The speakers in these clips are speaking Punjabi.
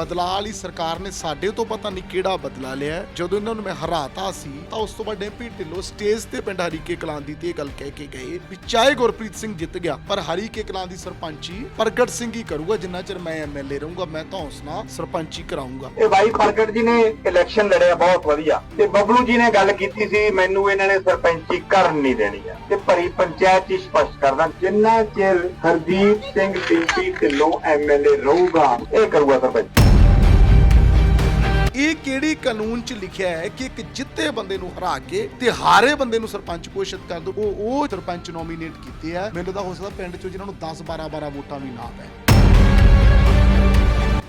ਬਦਲਾ ਵਾਲੀ ਸਰਕਾਰ ਨੇ ਸਾਡੇ ਤੋਂ ਪਤਾ ਨਹੀਂ ਕਿਹੜਾ ਬਦਲਾ ਲਿਆ। ਜਦੋਂ ਇਹਨਾਂ ਨੂੰ ਮੈਂ ਹਰਾਤਾ ਸੀ, ਤਾਂ ਉਸ ਤੋਂ ਬਾਅਦ ਡੈਂਪੀ ਢਿੱਲੋਂ ਸਟੇਜ ਤੇ ਪਿੰਡ ਹਰੀਕੇ ਕਲਾਂ ਦੀ ਤੇ ਇਹ ਗੱਲ ਕਹਿ ਕੇ ਗਏ ਵੀ ਚਾਹੇ ਗੁਰਪ੍ਰੀਤ ਸਿੰਘ ਜਿੱਤ ਗਿਆ, ਪਰ ਹਰੀਕੇ ਕਲਾਂ ਦੀ ਸਰਪੰਚੀ ਪ੍ਰਗਟ ਸਿੰਘ ਹੀ ਕਰੂਗਾ। ਜਿੰਨਾ ਚਿਰ ਮੈਂ ਐਮਐਲਏ ਰਹੂੰਗਾ, ਮੈਂ ਤਾਂ ਉਸ ਨਾਲ ਸਰਪੰਚੀ ਕਰਾਉਂਗਾ ਇਹ ਬਾਈ ਪ੍ਰਗਟ ਜੀ ਨੇ ਇਲੈਕਸ਼ਨ ਲੜਿਆ ਬਹੁਤ ਵਧੀਆ। ਤੇ ਬਬਲੂ ਜੀ ਨੇ ਗੱਲ ਕੀਤੀ ਸੀ, ਮੈਨੂੰ ਇਹਨਾਂ ਨੇ ਸਰਪੰਚੀ ਕਰਨ ਨਹੀਂ ਦੇਣੀ ਆ। ਤੇ ਭਰੀ ਪੰਚਾਇਤ ਚ ਸਪਸ਼ਟ ਕਰਦਾ, ਜਿੰਨਾ ਚਿਰ ਹਰਦੀਪ ਸਿੰਘ ਟੀਪੀ ਢਿੱਲੋਂ ਐਮਐਲਏ ਰਹੂਗਾ, ਇਹ ਕਰੂਗਾ ਸਰਪੰਚ। ਇਹ ਕਿਹੜੀ ਕਾਨੂੰਨ 'ਚ ਲਿਖਿਆ ਹੈ ਕਿ ਇੱਕ ਜਿੱਤੇ ਬੰਦੇ ਨੂੰ ਹਰਾ ਕੇ ਤੇ ਹਾਰੇ ਬੰਦੇ ਨੂੰ ਸਰਪੰਚ ਘੋਸ਼ਿਤ ਕਰ ਦੋ? ਉਹ ਉਹ ਸਰਪੰਚ ਨੋਮੀਨੇਟ ਕੀਤੇ ਆ। ਮੈਨੂੰ ਤਾਂ ਹੋ ਸਕਦਾ ਪਿੰਡ 'ਚੋਂ ਜਿਨ੍ਹਾਂ ਨੂੰ 10 12 12 ਵੋਟਾਂ ਵੀ ਨਾ ਪੈ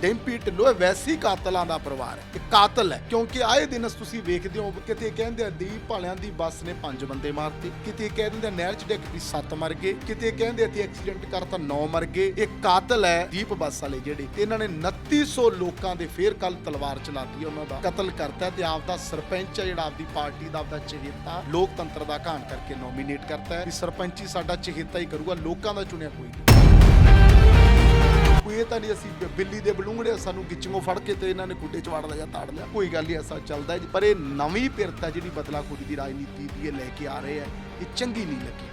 ਡੈਂਪੀ ਢਿੱਲੋਂ ਇਹ ਵੈਸੀ ਕਾਤਲਾਂ ਦਾ ਪਰਿਵਾਰ ਹੈ। ਇਹ ਕਾਤਲ ਹੈ, ਕਿਉਂਕਿ ਆਏ ਦਿਨ ਤੁਸੀਂ ਵੇਖਦੇ ਹੋ, ਕਿਤੇ ਕਹਿੰਦੇ ਆ, ਦੀਪ ਭਾਲਿਆਂ ਦੀ ਬੱਸ ਨੇ ਪੰਜ ਬੰਦੇ ਮਾਰਤੇ। ਕਿਤੇ ਕਹਿ ਦਿੰਦੇ ਨਹਿਰ 'ਚ ਡਿੱਗ ਪਈ ਸੱਤ ਮਰ ਗਏ। ਕਿਤੇ ਕਹਿੰਦੇ ਇੱਥੇ ਐਕਸੀਡੈਂਟ ਕਰਤਾ, ਨੌ ਮਰ ਗਏ। ਇਹ ਕਾਤਲ ਹੈ ਦੀਪ ਬੱਸ ਵਾਲੇ ਜਿਹੜੇ, ਇਹਨਾਂ ਨੇ 2900 ਲੋਕਾਂ ਦੇ ਫੇਰ ਕੱਲ ਤਲਵਾਰ ਚਲਾਤੀ ਉਹਨਾਂ ਦਾ। ਕਤਲ ਕਰਤਾ ਤੇ ਆਪਦਾ ਸਰਪੰਚ ਹੈ ਜਿਹੜਾ, ਆਪਦੀ ਪਾਰਟੀ ਦਾ ਆਪਦਾ ਚਹੇਤਾ, ਲੋਕਤੰਤਰ ਦਾ ਘਾਣ ਕਰਕੇ ਨੋਮੀਨੇਟ ਕਰਤਾ ਹੈ। ਵੀ ਸਰਪੰਚੀ ਸਾਡਾ ਚਹੇਤਾ ਹੀ ਕਰੂਗਾ, ਲੋਕਾਂ ਦਾ ਚੁਣਿਆ ਕੋਈ ਨਹੀਂ। ਕੋਈ ਇਹ ਤਾਂ ਨਹੀਂ ਅਸੀਂ ਬਿੱਲੀ ਦੇ ਬਲੂੰਗੜੇ ਸਾਨੂੰ ਗਿੱਚੋਂ ਫੜ ਕੇ ਤੇ ਇਹਨਾਂ ਨੇ ਗੁੱਡੇ ਚ ਵਾੜ ਲਿਆ, ਜਾਂ ਤਾੜ ਲਿਆ ਕੋਈ ਗੱਲ ਨਹੀਂ, ਐਸਾ ਚੱਲਦਾ ਜੀ। ਪਰ ਇਹ ਨਵੀਂ ਪਿਰਤ ਹੈ ਜਿਹੜੀ ਬਦਲਾਖੋਰੀ ਦੀ ਰਾਜਨੀਤੀ ਦੀ ਇਹ ਲੈ ਕੇ ਆ ਰਹੇ ਹੈ, ਇਹ ਚੰਗੀ ਨਹੀਂ ਲੱਗੀ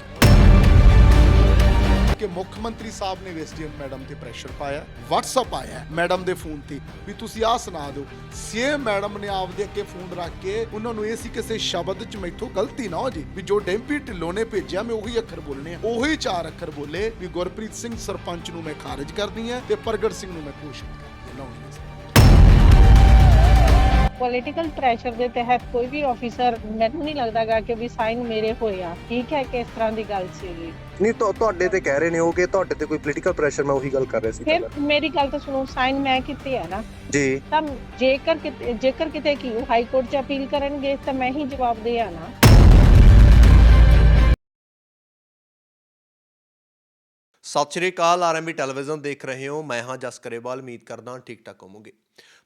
ਕਿ ਮੁੱਖ ਮੰਤਰੀ ਸਾਹਿਬ ਨੇ ਐਸਡੀਐਮ ਮੈਡਮ ਤੇ ਪ੍ਰੈਸ਼ਰ ਪਾਇਆ, WhatsApp ਆਇਆ ਮੈਡਮ ਦੇ ਫੋਨ ਤੇ ਵੀ ਤੁਸੀਂ ਆਹ ਸੁਣਾ ਦਿਓ। ਸੇਮ ਮੈਡਮ ਨੇ ਆਪਦੇ ਅੱਗੇ ਫੋਨ ਰੱਖ ਕੇ ਉਹਨਾਂ ਨੂੰ ਇਹ ਸੀ ਕਿਸੇ ਸ਼ਬਦ ਚ ਮੈਥੋਂ ਗਲਤੀ ਨਾ ਹੋ ਜੇ ਵੀ ਜੋ ਡੈਂਪੀ ਢਿੱਲੋਂ ਨੇ ਭੇਜਿਆ, ਮੈਂ ਉਹੀ ਅੱਖਰ ਬੋਲਣੇ ਆ। ਉਹੀ ਚਾਰ ਅੱਖਰ ਬੋਲੇ ਵੀ ਗੁਰਪ੍ਰੀਤ ਸਿੰਘ ਸਰਪੰਚ ਨੂੰ ਮੈਂ ਖਾਰਜ ਕਰਨੀ ਹੈ ਤੇ ਪ੍ਰਗਟ ਸਿੰਘ ਨੂੰ ਮੈਂ ਘੋਸ਼ਿਤ ਕਰਨੀ ਹੈ। ਲਾਉਣੀ ਪੋਲੀਟੀਕਲ ਪ੍ਰੈਸ਼ਰ ਦੇ ਤਹਿਤ ਕੋਈ ਵੀ ਆਫੀਸਰ ਮੈਨੂੰ ਨਹੀਂ ਲੱਗਦਾਗਾ ਕਿ ਵੀ ਸਾਈਨ ਮੇਰੇ ਹੋਏ ਆ। ਠੀਕ ਹੈ ਕਿ ਇਸ ਤਰ੍ਹਾਂ ਦੀ ਗੱਲ ਸੀਗੀ ਨਹੀਂ ਤੁਹਾ- ਤੁਹਾਡੇ ਤੇ ਕਹਿ ਰਹੇ ਨੇ ਉਹ ਕਿ ਤੁਹਾਡੇ ਤੇ ਕੋਈ ਪੋਲੀਟੀਕਲ ਪ੍ਰੈਸ਼ਰ ਮੈਂ ਉਹੀ ਗੱਲ ਕਰ ਰਿਹਾ ਸੀ ਫਿਰ ਪਹਿਲਾਂ। ਮੇਰੀ ਗੱਲ ਤਾਂ ਸੁਣੋ ਸਾਈਨ ਮੈਂ ਕੀਤੇ ਆ ਨਾ। ਜੀ। ਤਾਂ ਜੇਕਰ ਕਿਤੇ ਜੇਕਰ ਕਿਤੇ ਕੀ ਉਹ ਹਾਈ ਕੋਰਟ 'ਚ ਅਪੀਲ ਕਰਨਗੇ ਤਾਂ ਮੈਂ ਹੀ ਜਵਾਬ ਦੇ ਆ ਨਾ। ਸਤਿ ਸ਼੍ਰੀ ਅਕਾਲ ਆਰਐਮਬੀ ਟੈਲੀਵਿਜ਼ਨ ਦੇਖ ਰਹੇ ਹੋ। ਮੈਂ ਹਾਂ ਜਸ ਕਰੇਵਾਲ ਉਮੀਦ ਕਰਦਾ ਹਾਂ ਠੀਕ ਠਾਕ ਹੋਵੋਗੇ।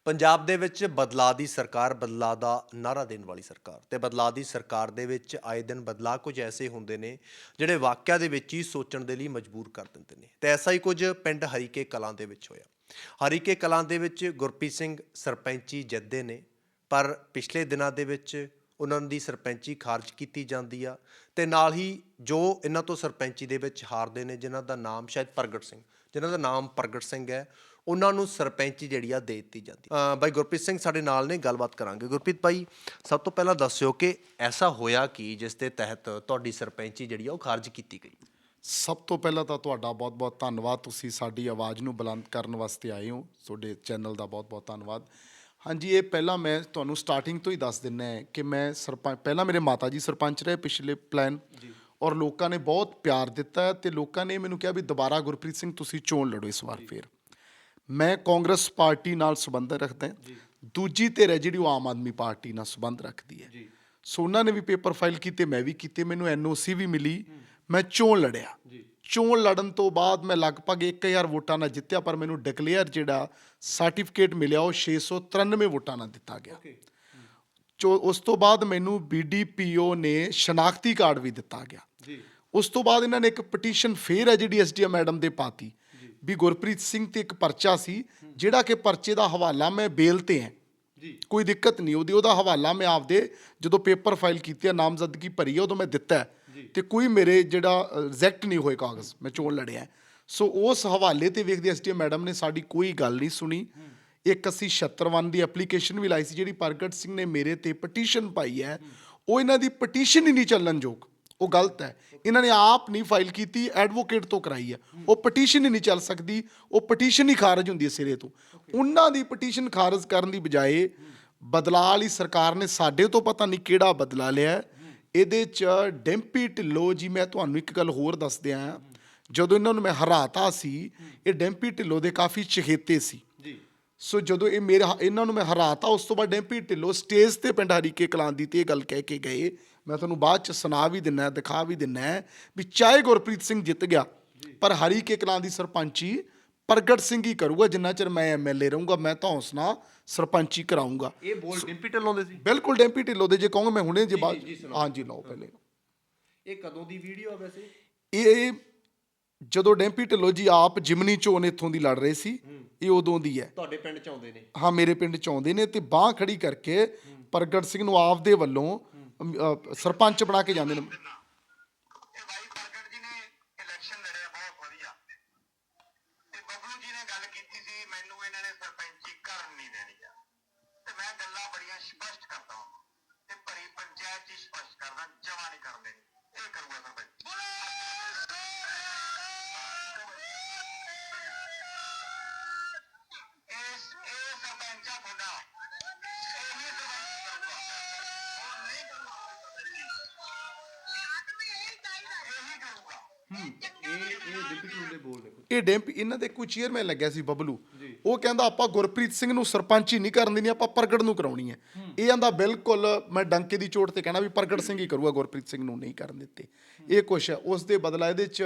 ਪੰਜਾਬ ਦੇ ਵਿੱਚ ਬਦਲਾਅ ਦੀ ਸਰਕਾਰ ਬਦਲਾਅ ਦਾ ਨਾਰਾ ਦੇਣ ਵਾਲੀ ਸਰਕਾਰ ਤੇ ਬਦਲਾਅ ਦੀ ਸਰਕਾਰ ਦੇ ਵਿੱਚ ਆਏ ਦਿਨ ਬਦਲਾਅ ਕੁਝ ਐਸੇ ਹੁੰਦੇ ਨੇ ਜਿਹੜੇ ਵਾਕਿਆ ਦੇ ਵਿੱਚ ਹੀ ਸੋਚਣ ਦੇ ਲਈ ਮਜਬੂਰ ਕਰ ਦਿੰਦੇ ਨੇ ਤੇ ਐਸਾ ਹੀ ਕੁਝ ਪਿੰਡ ਹਰੀਕੇ ਕਲਾਂ ਦੇ ਵਿੱਚ ਹੋਇਆ। ਹਰੀਕੇ ਕਲਾਂ ਦੇ ਵਿੱਚ ਗੁਰਪ੍ਰੀਤ ਸਿੰਘ ਸਰਪੰਚੀ ਜਿੱਤਦੇ ਨੇ, ਪਰ ਪਿਛਲੇ ਦਿਨਾਂ ਦੇ ਵਿੱਚ ਉਹਨਾਂ ਦੀ ਸਰਪੰਚੀ ਖਾਰਜ ਕੀਤੀ ਜਾਂਦੀ ਆ ਤੇ ਨਾਲ ਹੀ ਜੋ ਇਹਨਾਂ ਤੋਂ ਸਰਪੰਚੀ ਦੇ ਵਿੱਚ ਹਾਰਦੇ ਨੇ, ਜਿਨ੍ਹਾਂ ਦਾ ਨਾਮ ਸ਼ਾਇਦ ਪ੍ਰਗਟ ਸਿੰਘ, ਜਿਨ੍ਹਾਂ ਦਾ ਨਾਮ ਪ੍ਰਗਟ ਸਿੰਘ ਹੈ ਉਹਨਾਂ ਨੂੰ ਸਰਪੰਚੀ ਜਿਹੜੀ ਆ ਦੇ ਦਿੱਤੀ ਜਾਂਦੀ। ਬਾਈ ਗੁਰਪ੍ਰੀਤ ਸਿੰਘ ਸਾਡੇ ਨਾਲ ਨੇ ਗੱਲਬਾਤ ਕਰਾਂਗੇ। ਗੁਰਪ੍ਰੀਤ ਭਾਈ ਸਭ ਤੋਂ ਪਹਿਲਾਂ ਦੱਸਿਓ ਕਿ ਐਸਾ ਹੋਇਆ ਕੀ ਜਿਸ ਦੇ ਤਹਿਤ ਤੁਹਾਡੀ ਸਰਪੰਚੀ ਜਿਹੜੀ ਆ ਉਹ ਖਾਰਜ ਕੀਤੀ ਗਈ? ਸਭ ਤੋਂ ਪਹਿਲਾਂ ਤਾਂ ਤੁਹਾਡਾ ਬਹੁਤ-ਬਹੁਤ ਧੰਨਵਾਦ। ਤੁਸੀਂ ਸਾਡੀ ਆਵਾਜ਼ ਨੂੰ ਬੁਲੰਦ ਕਰਨ ਵਾਸਤੇ ਆਏ ਹੋ। ਤੁਹਾਡੇ ਚੈਨਲ ਦਾ ਬਹੁਤ-ਬਹੁਤ ਧੰਨਵਾਦ। ਹਾਂਜੀ ਇਹ ਪਹਿਲਾਂ ਮੈਂ ਤੁਹਾਨੂੰ ਸਟਾਰਟਿੰਗ ਤੋਂ ਹੀ ਦੱਸ ਦਿੰਨਾ ਹੈ ਕਿ ਮੈਂ ਸਰਪੰਚ ਪਹਿਲਾਂ ਮੇਰੇ ਮਾਤਾ ਜੀ ਸਰਪੰਚ ਰਹੇ ਪਿਛਲੇ ਪਲਾਨ ਔਰ ਲੋਕਾਂ ਨੇ ਬਹੁਤ ਪਿਆਰ ਦਿੱਤਾ ਤੇ ਲੋਕਾਂ ਨੇ ਮੈਨੂੰ ਕਿਹਾ ਵੀ ਦੁਬਾਰਾ ਗੁਰਪ੍ਰੀਤ ਸਿੰਘ ਤੁਸੀਂ ਚੋਣ ਲੜੋ ਇਸ ਵਾਰ ਫੇਰ। ਮੈਂ ਕਾਂਗਰਸ ਪਾਰਟੀ ਨਾਲ ਸੰਬੰਧ ਰੱਖਦਾ ਹਾਂ। ਦੂਜੀ ਧਿਰ ਹੈ ਜਿਹੜੀ ਉਹ ਆਮ ਆਦਮੀ ਪਾਰਟੀ ਨਾਲ ਸੰਬੰਧ ਰੱਖਦੀ ਹੈ। ਸੋ ਉਹਨਾਂ ਨੇ ਵੀ ਪੇਪਰ ਫਾਈਲ ਕੀਤੇ ਮੈਂ ਵੀ ਕੀਤੇ ਮੈਨੂੰ ਐਨਓਸੀ ਵੀ ਮਿਲੀ। ਮੈਂ ਚੋਣ ਲੜਿਆ। ਚੋਣ ਲੜਨ ਤੋਂ ਬਾਅਦ ਮੈਂ ਲਗਭਗ 1000 ਵੋਟਾਂ ਨਾਲ ਜਿੱਤਿਆ ਪਰ ਮੈਨੂੰ ਡਿਕਲੇਅਰ ਜਿਹੜਾ ਸਰਟੀਫਿਕੇਟ ਮਿਲਿਆ ਉਹ 693 ਵੋਟਾਂ ਨਾਲ ਦਿੱਤਾ ਗਿਆ। ਚੋ ਉਸ ਤੋਂ ਬਾਅਦ ਮੈਨੂੰ ਬੀਡੀਪੀਓ ਨੇ ਸ਼ਨਾਖਤੀ ਕਾਰਡ ਵੀ ਦਿੱਤਾ ਗਿਆ। ਜੀ। ਉਸ ਤੋਂ ਬਾਅਦ ਇਹਨਾਂ ਨੇ ਇੱਕ ਪਟੀਸ਼ਨ ਫੇਰ ਹੈ ਜਿਹੜੀ ਐਸਡੀਐਮ ਮੈਡਮ ਦੇ ਪਾਤੀ। ਵੀ ਗੁਰਪ੍ਰੀਤ ਸਿੰਘ ਤੇ ਇੱਕ ਪਰਚਾ ਸੀ ਜਿਹੜਾ ਕਿ ਪਰਚੇ ਦਾ ਹਵਾਲਾ ਮੈਂ ਬੇਲ ਤੇ ਹੈ। ਜੀ। ਕੋਈ ਦਿੱਕਤ ਨਹੀਂ ਉਹਦੀ ਉਹਦਾ ਹਵਾਲਾ ਮੈਂ ਆਪਦੇ ਜਦੋਂ ਪੇਪਰ ਫਾਈਲ ਕੀਤੀ ਹੈ ਨਾਮਜ਼ਦਗੀ ਭਰੀ ਹੈ ਉਦੋਂ ਮੈਂ ਦਿੱਤਾ ਤੇ ਕੋਈ ਮੇਰੇ ਜਿਹੜਾ ਰਿਜੈਕਟ ਨਹੀਂ ਹੋਏ ਕਾਗਜ਼ ਮੈਂ ਚੋਣ ਲੜਿਆ। ਸੋ ਉਸ ਹਵਾਲੇ ਤੇ ਵੇਖਦੇ ਐਸਡੀਐਮ ਮੈਡਮ ਨੇ ਸਾਡੀ ਕੋਈ ਗੱਲ ਨਹੀਂ ਸੁਣੀ। ਇੱਕ ਅਸੀਂ 76 ਦੀ ਐਪਲੀਕੇਸ਼ਨ ਵੀ ਲਾਈ ਸੀ ਜਿਹੜੀ ਪ੍ਰਗਟ ਸਿੰਘ ਨੇ ਮੇਰੇ ਤੇ ਪਟੀਸ਼ਨ ਪਾਈ ਹੈ ਉਹ ਇਹਨਾਂ ਦੀ ਪਟੀਸ਼ਨ ਹੀ ਨਹੀਂ ਚੱਲਣਯੋਗ ਉਹ ਗਲਤ ਹੈ। ਇਹਨਾਂ ਨੇ ਆਪ ਨਹੀਂ ਫਾਈਲ ਕੀਤੀ ਐਡਵੋਕੇਟ ਤੋਂ ਕਰਾਈ ਹੈ। ਉਹ ਪਟੀਸ਼ਨ ਹੀ ਨਹੀਂ ਚੱਲ ਸਕਦੀ ਉਹ ਪਟੀਸ਼ਨ ਹੀ ਖਾਰਜ ਹੁੰਦੀ ਹੈ ਸਿਰੇ ਤੋਂ। ਉਹਨਾਂ ਦੀ ਪਟੀਸ਼ਨ ਖਾਰਜ ਕਰਨ ਦੀ ਬਜਾਏ ਬਦਲਾਅ ਵਾਲੀ ਸਰਕਾਰ ਨੇ ਸਾਡੇ ਤੋਂ ਪਤਾ ਨਹੀਂ ਕਿਹੜਾ ਬਦਲਾ ਲਿਆ। ਇਹਦੇ ਚ ਡੈਂਪੀ ਢਿੱਲੋਂ ਜੀ ਮੈਂ ਤੁਹਾਨੂੰ ਇੱਕ ਗੱਲ ਹੋਰ ਦੱਸ ਦਿਆਂ। ਜਦੋਂ ਇਹਨਾਂ ਨੂੰ ਮੈਂ ਹਰਾਤਾ ਸੀ ਇਹ ਡੈਂਪੀ ਢਿੱਲੋਂ ਦੇ ਕਾਫੀ ਚਹੇਤੇ ਸੀ। ਸੋ ਜਦੋਂ ਇਹ ਮੇਰੇ ਇਹਨਾਂ ਨੂੰ ਮੈਂ ਹਰਾਤਾ ਉਸ ਤੋਂ ਬਾਅਦ ਡੈਂਪੀ ਢਿੱਲੋਂ ਸਟੇਜ ਤੇ ਪਿੰਡ ਹਰੀਕੇ ਕਲਾਂ ਦੀ ਤੇ ਇਹ ਗੱਲ ਕਹਿ ਕੇ ਗਏ ਮੈਂ ਤੁਹਾਨੂੰ ਬਾਅਦ ਚ ਸੁਣਾ ਵੀ ਦਿੰਨਾ ਦਿਖਾ ਵੀ ਦਿੰਨਾ ਵੀ ਚਾਹੇ ਗੁਰਪ੍ਰੀਤ ਸਿੰਘ ਜਿੱਤ ਗਿਆ ਪਰ ਹਰੀਕੇ ਕਲਾਂ ਦੀ ਸਰਪੰਚੀ ਪ੍ਰਗਟ ਸਿੰਘ ਹੀ ਕਰੂਗਾ ਜਿੰਨਾ ਚਿਰ ਮੈਂ ਐਮਐਲਏ ਰਹੂੰਗਾ ਮੈਂ ਤਾਂ ਉਸ ਨਾਲ ਸਰਪੰਚੀ ਕਰਾਉਂਗਾ ਇਹ ਬੋਲ ਡਿੰਪੀ ਢਿੱਲੋਂ ਦੇ ਸੀ? ਬਿਲਕੁਲ ਡੈਂਪੀ ਢਿੱਲੋਂ ਦੇ ਜੇ ਕਹੋਗੇ ਮੈਂ ਹੁਣੇ ਜੇ ਬਾਅਦ ਹਾਂਜੀ ਲਓ ਪਹਿਲੇ। ਇਹ ਕਦੋਂ ਦੀ ਵੀਡੀਓ ਆ ਵੈਸੇ? ਇਹ ਜਦੋਂ ਡੈਂਪੀ ਢਿੱਲੋਂ ਜੀ ਆਪ ਜਿਮਨੀ ਚੋਣ ਇੱਥੋਂ ਦੀ ਲੜ ਰਹੇ ਸੀ ਇਹ ਉਦੋਂ ਦੀ ਹੈ। ਤੁਹਾਡੇ ਪਿੰਡ ਚ ਆਉਂਦੇ ਨੇ? ਹਾਂ ਮੇਰੇ ਪਿੰਡ ਚ ਆਉਂਦੇ ਨੇ ਤੇ ਬਾਹ ਖੜੀ ਕਰਕੇ ਪ੍ਰਗਟ ਸਿੰਘ ਨੂੰ ਆਪ ਦੇ ਵੱਲੋਂ ਸਰਪੰਚ ਬਣਾ ਕੇ ਜਾਂਦੇ ਨੇ। ਇਹ ਡੈਂਪ ਇਹਨਾਂ ਦੇ ਕੋਈ ਚੇਅਰਮੈਨ ਲੱਗਿਆ ਸੀ ਬਬਲੂ। ਉਹ ਕਹਿੰਦਾ ਆਪਾਂ ਗੁਰਪ੍ਰੀਤ ਸਿੰਘ ਨੂੰ ਸਰਪੰਚ ਹੀ ਨਹੀਂ ਕਰਨ ਦੇਣੀ ਆਪਾਂ ਪ੍ਰਗਟ ਨੂੰ ਕਰਾਉਣੀ ਹੈ। ਇਹ ਆਂਦਾ ਬਿਲਕੁਲ ਮੈਂ ਡੰਕੇ ਦੀ ਚੋਟ ਤੇ ਕਹਿਣਾ ਵੀ ਪ੍ਰਗਟ ਸਿੰਘ ਹੀ ਕਰੂਗਾ ਗੁਰਪ੍ਰੀਤ ਸਿੰਘ ਨੂੰ ਨਹੀਂ ਕਰਨ ਦਿੱਤੇ। ਇਹ ਕੁਛ ਹੈ ਉਸ ਦੇ ਬਦਲਾ ਇਹਦੇ ਚ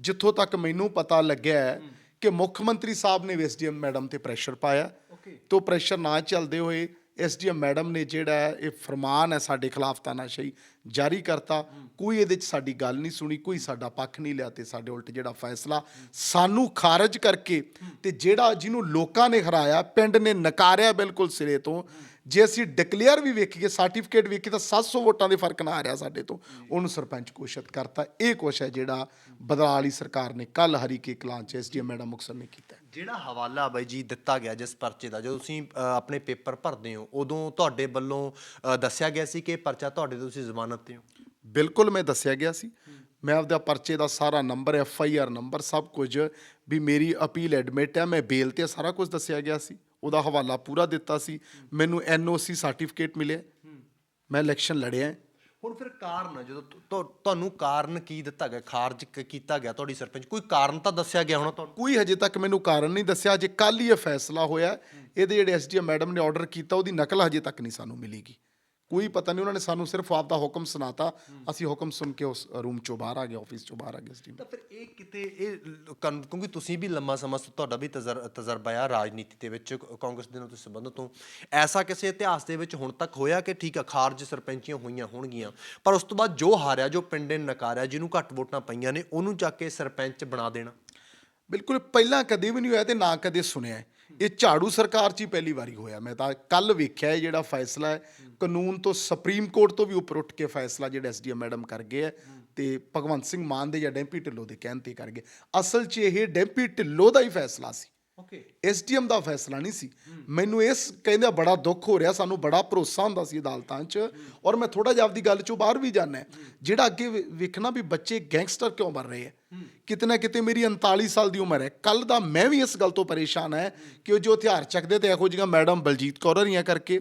ਜਿੱਥੋਂ ਤੱਕ ਮੈਨੂੰ ਪਤਾ ਲੱਗਿਆ ਹੈ ਕਿ ਮੁੱਖ ਮੰਤਰੀ ਸਾਹਿਬ ਨੇ ਐਸਡੀਐਮ ਮੈਡਮ ਤੇ ਪ੍ਰੈਸ਼ਰ ਪਾਇਆ। ਤੋਂ ਪ੍ਰੈਸ਼ਰ ਨਾ ਚੱਲਦੇ ਹੋਏ ਐਸਡੀਐਮ ਮੈਡਮ ਨੇ ਜਿਹੜਾ ਇਹ ਫਰਮਾਨ ਹੈ ਸਾਡੇ ਖਿਲਾਫ ਤਾਨਾਸ਼ਾਹੀ ਜਾਰੀ ਕਰਤਾ। ਕੋਈ ਇਹਦੇ ਚ ਸਾਡੀ ਗੱਲ ਨਹੀਂ ਸੁਣੀ, ਕੋਈ ਸਾਡਾ ਪੱਖ ਨਹੀਂ ਲਿਆ ਤੇ ਸਾਡੇ ਉਲਟ ਜਿਹੜਾ ਫੈਸਲਾ ਸਾਨੂੰ ਖਾਰਜ ਕਰਕੇ ਤੇ ਜਿਹੜਾ ਜਿਹਨੂੰ ਲੋਕਾਂ ਨੇ ਹਰਾਇਆ, ਪਿੰਡ ਨੇ ਨਕਾਰਿਆ ਬਿਲਕੁਲ ਸਿਰੇ ਤੋਂ। ਜੇ ਅਸੀਂ ਡਿਕਲੇਅਰ ਵੀ ਵੇਖੀਏ, ਸਰਟੀਫਿਕੇਟ ਵੇਖੀ ਤਾਂ 700 ਵੋਟਾਂ ਦੇ ਫ਼ਰਕ ਨਾਲ ਆ ਰਿਹਾ ਸਾਡੇ ਤੋਂ। ਉਹਨੂੰ ਸਰਪੰਚ ਘੋਸ਼ਿਤ ਕਰਤਾ। ਇਹ ਕੁਛ ਹੈ ਜਿਹੜਾ ਬਦਲਾਅ ਵਾਲੀ ਸਰਕਾਰ ਨੇ ਕੱਲ ਹਰੀਕੇ ਕਲਾਂ ਚ ਐਸਡੀਐਮ ਮੈਡਮ ਮੁਕਤਸਰ ਨੇ ਕੀਤਾ ਜਿਹੜਾ ਹਵਾਲਾ ਬਾਈ ਜੀ ਦਿੱਤਾ ਗਿਆ ਜਿਸ ਪਰਚੇ ਦਾ, ਜਦੋਂ ਤੁਸੀਂ ਆਪਣੇ ਪੇਪਰ ਭਰਦੇ ਹੋ, ਉਦੋਂ ਤੁਹਾਡੇ ਵੱਲੋਂ ਦੱਸਿਆ ਗਿਆ ਸੀ ਕਿ ਇਹ ਪਰਚਾ ਤੁਹਾਡੇ ਤੋਂ ਤੁਸੀਂ ਜ਼ਮਾਨਤ ਤੇ ਹੋ ਬਿਲਕੁਲ ਮੈਂ ਦੱਸਿਆ ਗਿਆ ਸੀ। ਮੈਂ ਆਪਦਾ ਪਰਚੇ ਦਾ ਸਾਰਾ number, F I R number, ਸਭ ਕੁਝ, ਵੀ ਮੇਰੀ ਅਪੀਲ ਐਡਮਿਟ ਹੈ ਮੈਂ ਬੇਲ ਤੇ ਸਾਰਾ ਕੁਝ ਦੱਸਿਆ ਗਿਆ ਸੀ। ਉਹਦਾ ਹਵਾਲਾ ਪੂਰਾ ਦਿੱਤਾ ਸੀ। ਮੈਨੂੰ ਐਨ ਓ ਸੀ ਸਰਟੀਫਿਕੇਟ ਮਿਲਿਆ। ਮੈਂ ਇਲੈਕਸ਼ਨ ਲੜਿਆ। ਹੁਣ ਫਿਰ ਕਾਰਨ ਜਦੋਂ ਤੁ- ਤੁਹਾਨੂੰ ਕਾਰਨ ਕੀ ਦਿੱਤਾ ਗਿਆ ਖਾਰਜ ਕ- ਕੀਤਾ ਗਿਆ ਤੁਹਾਡੀ ਸਰਪੰਚ? ਕੋਈ ਕਾਰਨ ਤਾਂ ਦੱਸਿਆ ਗਿਆ ਹੋਣਾ ਤੁਹਾਨੂੰ? ਕੋਈ ਹਜੇ ਤੱਕ ਮੈਨੂੰ ਕਾਰਨ ਨਹੀਂ ਦੱਸਿਆ ਜੇ ਕੱਲ ਹੀ ਇਹ ਫੈਸਲਾ ਹੋਇਆ। ਇਹਦੇ ਜਿਹੜੇ ਐਸਡੀਐਮ ਮੈਡਮ ਨੇ ਆਰਡਰ ਕੀਤਾ ਉਹਦੀ ਨਕਲ ਹਜੇ ਤੱਕ ਨਹੀਂ ਸਾਨੂੰ ਮਿਲੇਗੀ। ਕੋਈ ਪਤਾ ਨਹੀਂ ਉਹਨਾਂ ਨੇ ਸਾਨੂੰ ਸਿਰਫ ਆਪਦਾ ਹੁਕਮ ਸੁਣਾਤਾ। ਅਸੀਂ ਹੁਕਮ ਸੁਣ ਕੇ ਉਸ ਰੂਮ ਚੋਂ ਬਾਹਰ ਆ ਗਏ ਆਫਿਸ ਚੋਂ ਬਾਹਰ ਆ ਗਏ ਐਸਡੀਐਮ ਤਾਂ ਫਿਰ ਇਹ ਕਿਤੇ ਇਹ ਕਨ- ਕਿਉਂਕਿ ਤੁਸੀਂ ਵੀ ਲੰਮਾ ਸਮਾਂ ਸ- ਤੁਹਾਡਾ ਵੀ ਤਜਰ- ਤਜਰਬਾ ਆ ਰਾਜਨੀਤੀ ਦੇ ਵਿੱਚ ਕ- ਕਾਂਗਰਸ ਦੇ ਨਾਲ ਤੁਸੀਂ ਸੰਬੰਧਿਤ ਹੋ। ਐਸਾ ਕਿਸੇ ਇਤਿਹਾਸ ਦੇ ਵਿੱਚ ਹੁਣ ਤੱਕ ਹੋਇਆ ਕਿ ਠੀਕ ਆ ਖਾਰਜ ਸਰਪੰਚੀਆਂ ਹੋਈਆਂ ਹੋਣਗੀਆਂ ਪਰ ਉਸ ਤੋਂ ਬਾਅਦ ਜੋ ਹਾਰਿਆ ਜੋ ਪਿੰਡ ਨੇ ਨਕਾਰਿਆ ਜਿਹਨੂੰ ਘੱਟ ਵੋਟਾਂ ਪਈਆਂ ਨੇ ਉਹਨੂੰ ਚੱਕ ਕੇ ਸਰਪੰਚ ਬਣਾ ਦੇਣਾ। ਬਿਲਕੁਲ ਪਹਿਲਾਂ ਕਦੇ ਵੀ ਨਹੀਂ ਹੋਇਆ ਤੇ ਨਾ ਕਦੇ ਸੁਣਿਆ। ਹੈ। ਇਹ ਝਾੜੂ ਸਰਕਾਰ 'ਚ ਹੀ ਪਹਿਲੀ ਵਾਰੀ ਹੋਇਆ। ਮੈਂ ਤਾਂ ਕੱਲ ਵੇਖਿਆ ਇਹ ਜਿਹੜਾ ਫੈਸਲਾ ਹੈ। ਕਾਨੂੰਨ ਤੋਂ ਸੁਪਰੀਮ ਕੋਰਟ ਤੋਂ ਵੀ ਉੱਪਰ ਉੱਠ ਕੇ ਫੈਸਲਾ ਜਿਹੜਾ ਐਸਡੀਐਮ ਮੈਡਮ ਕਰ ਗਏ ਹੈ ਤੇ ਭਗਵੰਤ ਸਿੰਘ ਮਾਨ ਦੇ ਜਾਂ ਡੈਂਪੀ ਢਿੱਲੋਂ ਦੇ ਕਹਿਣ ਤੇ ਕਰ ਗਏ। ਅਸਲ 'ਚ ਇਹ ਡੈਂਪੀ ਢਿੱਲੋਂ ਦਾ ਹੀ ਫੈਸਲਾ ਸੀ। ਓਕੇ ਐਸਡੀਐਮ ਦਾ ਫੈਸਲਾ ਨਹੀਂ ਸੀ। ਮੈਨੂੰ ਇਸ ਕਹਿੰਦੇ ਬੜਾ ਦੁੱਖ ਹੋ ਰਿਹਾ, ਸਾਨੂੰ ਬੜਾ ਭਰੋਸਾ ਹੁੰਦਾ ਸੀ ਅਦਾਲਤਾਂ 'ਚ। ਔਰ ਮੈਂ ਥੋੜਾ ਜਿਹਾ ਆਪਦੀ ਗੱਲ 'ਚੋਂ ਬਾਹਰ ਵੀ ਜਾਣਾ ਜਿਹੜਾ ਅੱਗੇ ਵੇਖਣਾ ਵੀ ਬੱਚੇ ਗੈਂਗਸਟਰ ਕਿਉਂ ਬਣ ਰਹੇ ਹੈ ਕਿਤੇ ਨਾ ਕਿਤੇ ਮੇਰੀ 39 ਸਾਲ ਦੀ ਉਮਰ ਹੈ। ਕੱਲ ਦਾ ਮੈਂ ਵੀ ਇਸ ਗੱਲ ਤੋਂ ਪਰੇਸ਼ਾਨ ਹੈ ਕਿ ਉਹ ਜੋ ਹਥਿਆਰ ਚੱਕਦੇ ਤੇ ਇਹੋ ਜਿਹੀਆਂ ਮੈਡਮ ਬਲਜੀਤ ਕੌਰ ਹਰੀਆਂ ਕਰਕੇ,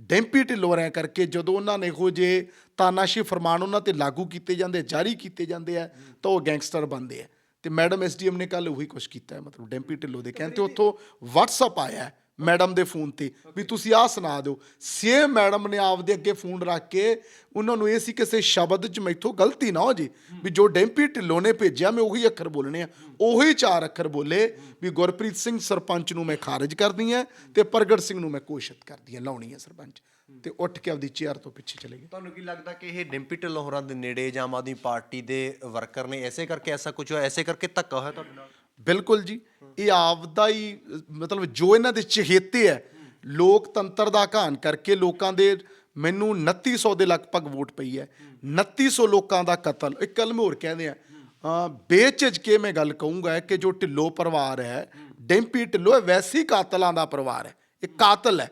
ਡੈਂਪੀ ਢਿੱਲੋਂ ਕਰਕੇ ਜਦੋਂ ਉਹਨਾਂ ਨੇ ਇਹੋ ਜੇ ਤਾਨਾਸ਼ੀ ਫਰਮਾਨ ਉਹਨਾਂ ਤੇ ਲਾਗੂ ਕੀਤੇ ਜਾਂਦੇ, ਜਾਰੀ ਕੀਤੇ ਜਾਂਦੇ ਆ, ਤਾਂ ਉਹ ਗੈਂਗਸਟਰ ਬਣਦੇ ਆ। ਤੇ ਮੈਡਮ ਐਸਡੀਐਮ ਨੇ ਕੱਲ ਉਹੀ ਕੁਝ ਕੀਤਾ ਮਤਲਬ ਡੈਂਪੀ ਢਿੱਲੋਂ ਦੇ ਕਹਿਣ ਤੇ ਉੱਥੋਂ WhatsApp ਆਇਆ ਹੈ। ਮੈਡਮ ਦੇ ਫੋਨ ਤੇ ਵੀ ਤੁਸੀਂ ਆਹ ਸੁਣਾ ਦਿਓ। ਸੇਮ ਮੈਡਮ ਨੇ ਆਪਦੇ ਅੱਗੇ ਫੋਨ ਰੱਖ ਕੇ ਉਹਨਾਂ ਨੂੰ ਇਹ ਸੀ ਕਿਸੇ ਸ਼ਬਦ 'ਚ ਮੈਥੋਂ ਗਲਤੀ ਨਾ ਹੋ ਜੇ ਵੀ ਜੋ ਡੈਂਪੀ ਢਿੱਲੋਂ ਨੇ ਭੇਜਿਆ ਮੈਂ ਉਹੀ ਅੱਖਰ ਬੋਲਣੇ ਆ। ਉਹੀ ਚਾਰ ਅੱਖਰ ਬੋਲੇ ਵੀ ਗੁਰਪ੍ਰੀਤ ਸਿੰਘ ਸਰਪੰਚ ਨੂੰ ਮੈਂ ਖਾਰਜ ਕਰਦੀ ਆ ਤੇ ਪ੍ਰਗਟ ਸਿੰਘ ਨੂੰ ਮੈਂ ਘੋਸ਼ਿਤ ਕਰਦੀ ਆ ਲਾਉਣੀ ਆ ਸਰਪੰਚ। ਤੇ ਉੱਠ ਕੇ ਆਪਦੀ ਚੇਅਰ ਤੋਂ ਪਿੱਛੇ ਚਲੇ ਗਏ। ਤੁਹਾਨੂੰ ਕੀ ਲੱਗਦਾ ਕਿ ਇਹ ਡਿੰਪੀ ਢਿੱਲੋਂ ਹੋਰਾਂ ਦੇ ਨੇੜੇ ਜਾਂ ਆਮ ਆਦਮੀ ਪਾਰਟੀ ਦੇ ਵਰਕਰ ਨੇ? ਐਸੇ ਕਰਕੇ ਐਸਾ ਕੁਝ ਹੋਇਆ? ਐਸੇ ਕਰਕੇ ਧੱਕਾ ਹੋਇਆ ਤੁਹਾਡੇ ਨਾਲ? ਬਿਲਕੁਲ ਜੀ। ਇਹ ਆਪਦਾ ਹੀ ਮਤਲਬ ਜੋ ਇਹਨਾਂ ਦੇ ਚਹੇਤੇ ਹੈ ਲੋਕਤੰਤਰ ਦਾ ਘਾਣ ਕਰਕੇ ਲੋਕਾਂ ਦੇ ਮੈਨੂੰ 2900 ਦੇ ਲਗਭਗ ਵੋਟ ਪਈ ਹੈ। 2900 ਲੋਕਾਂ ਦਾ ਕਤਲ। ਇੱਕ ਕਲਮ ਹੋਰ ਕਹਿੰਦੇ ਆ ਅਹ, ਕੇ ਮੈਂ ਗੱਲ ਕਹੂੰਗਾ ਕਿ ਜੋ ਢਿੱਲੋਂ ਪਰਿਵਾਰ ਹੈ ਡੈਂਪੀ ਢਿੱਲੋਂ ਇਹ ਵੈਸੀ ਕਾਤਲਾਂ ਦਾ ਪਰਿਵਾਰ ਹੈ। ਇਹ ਕਾਤਲ ਹੈ।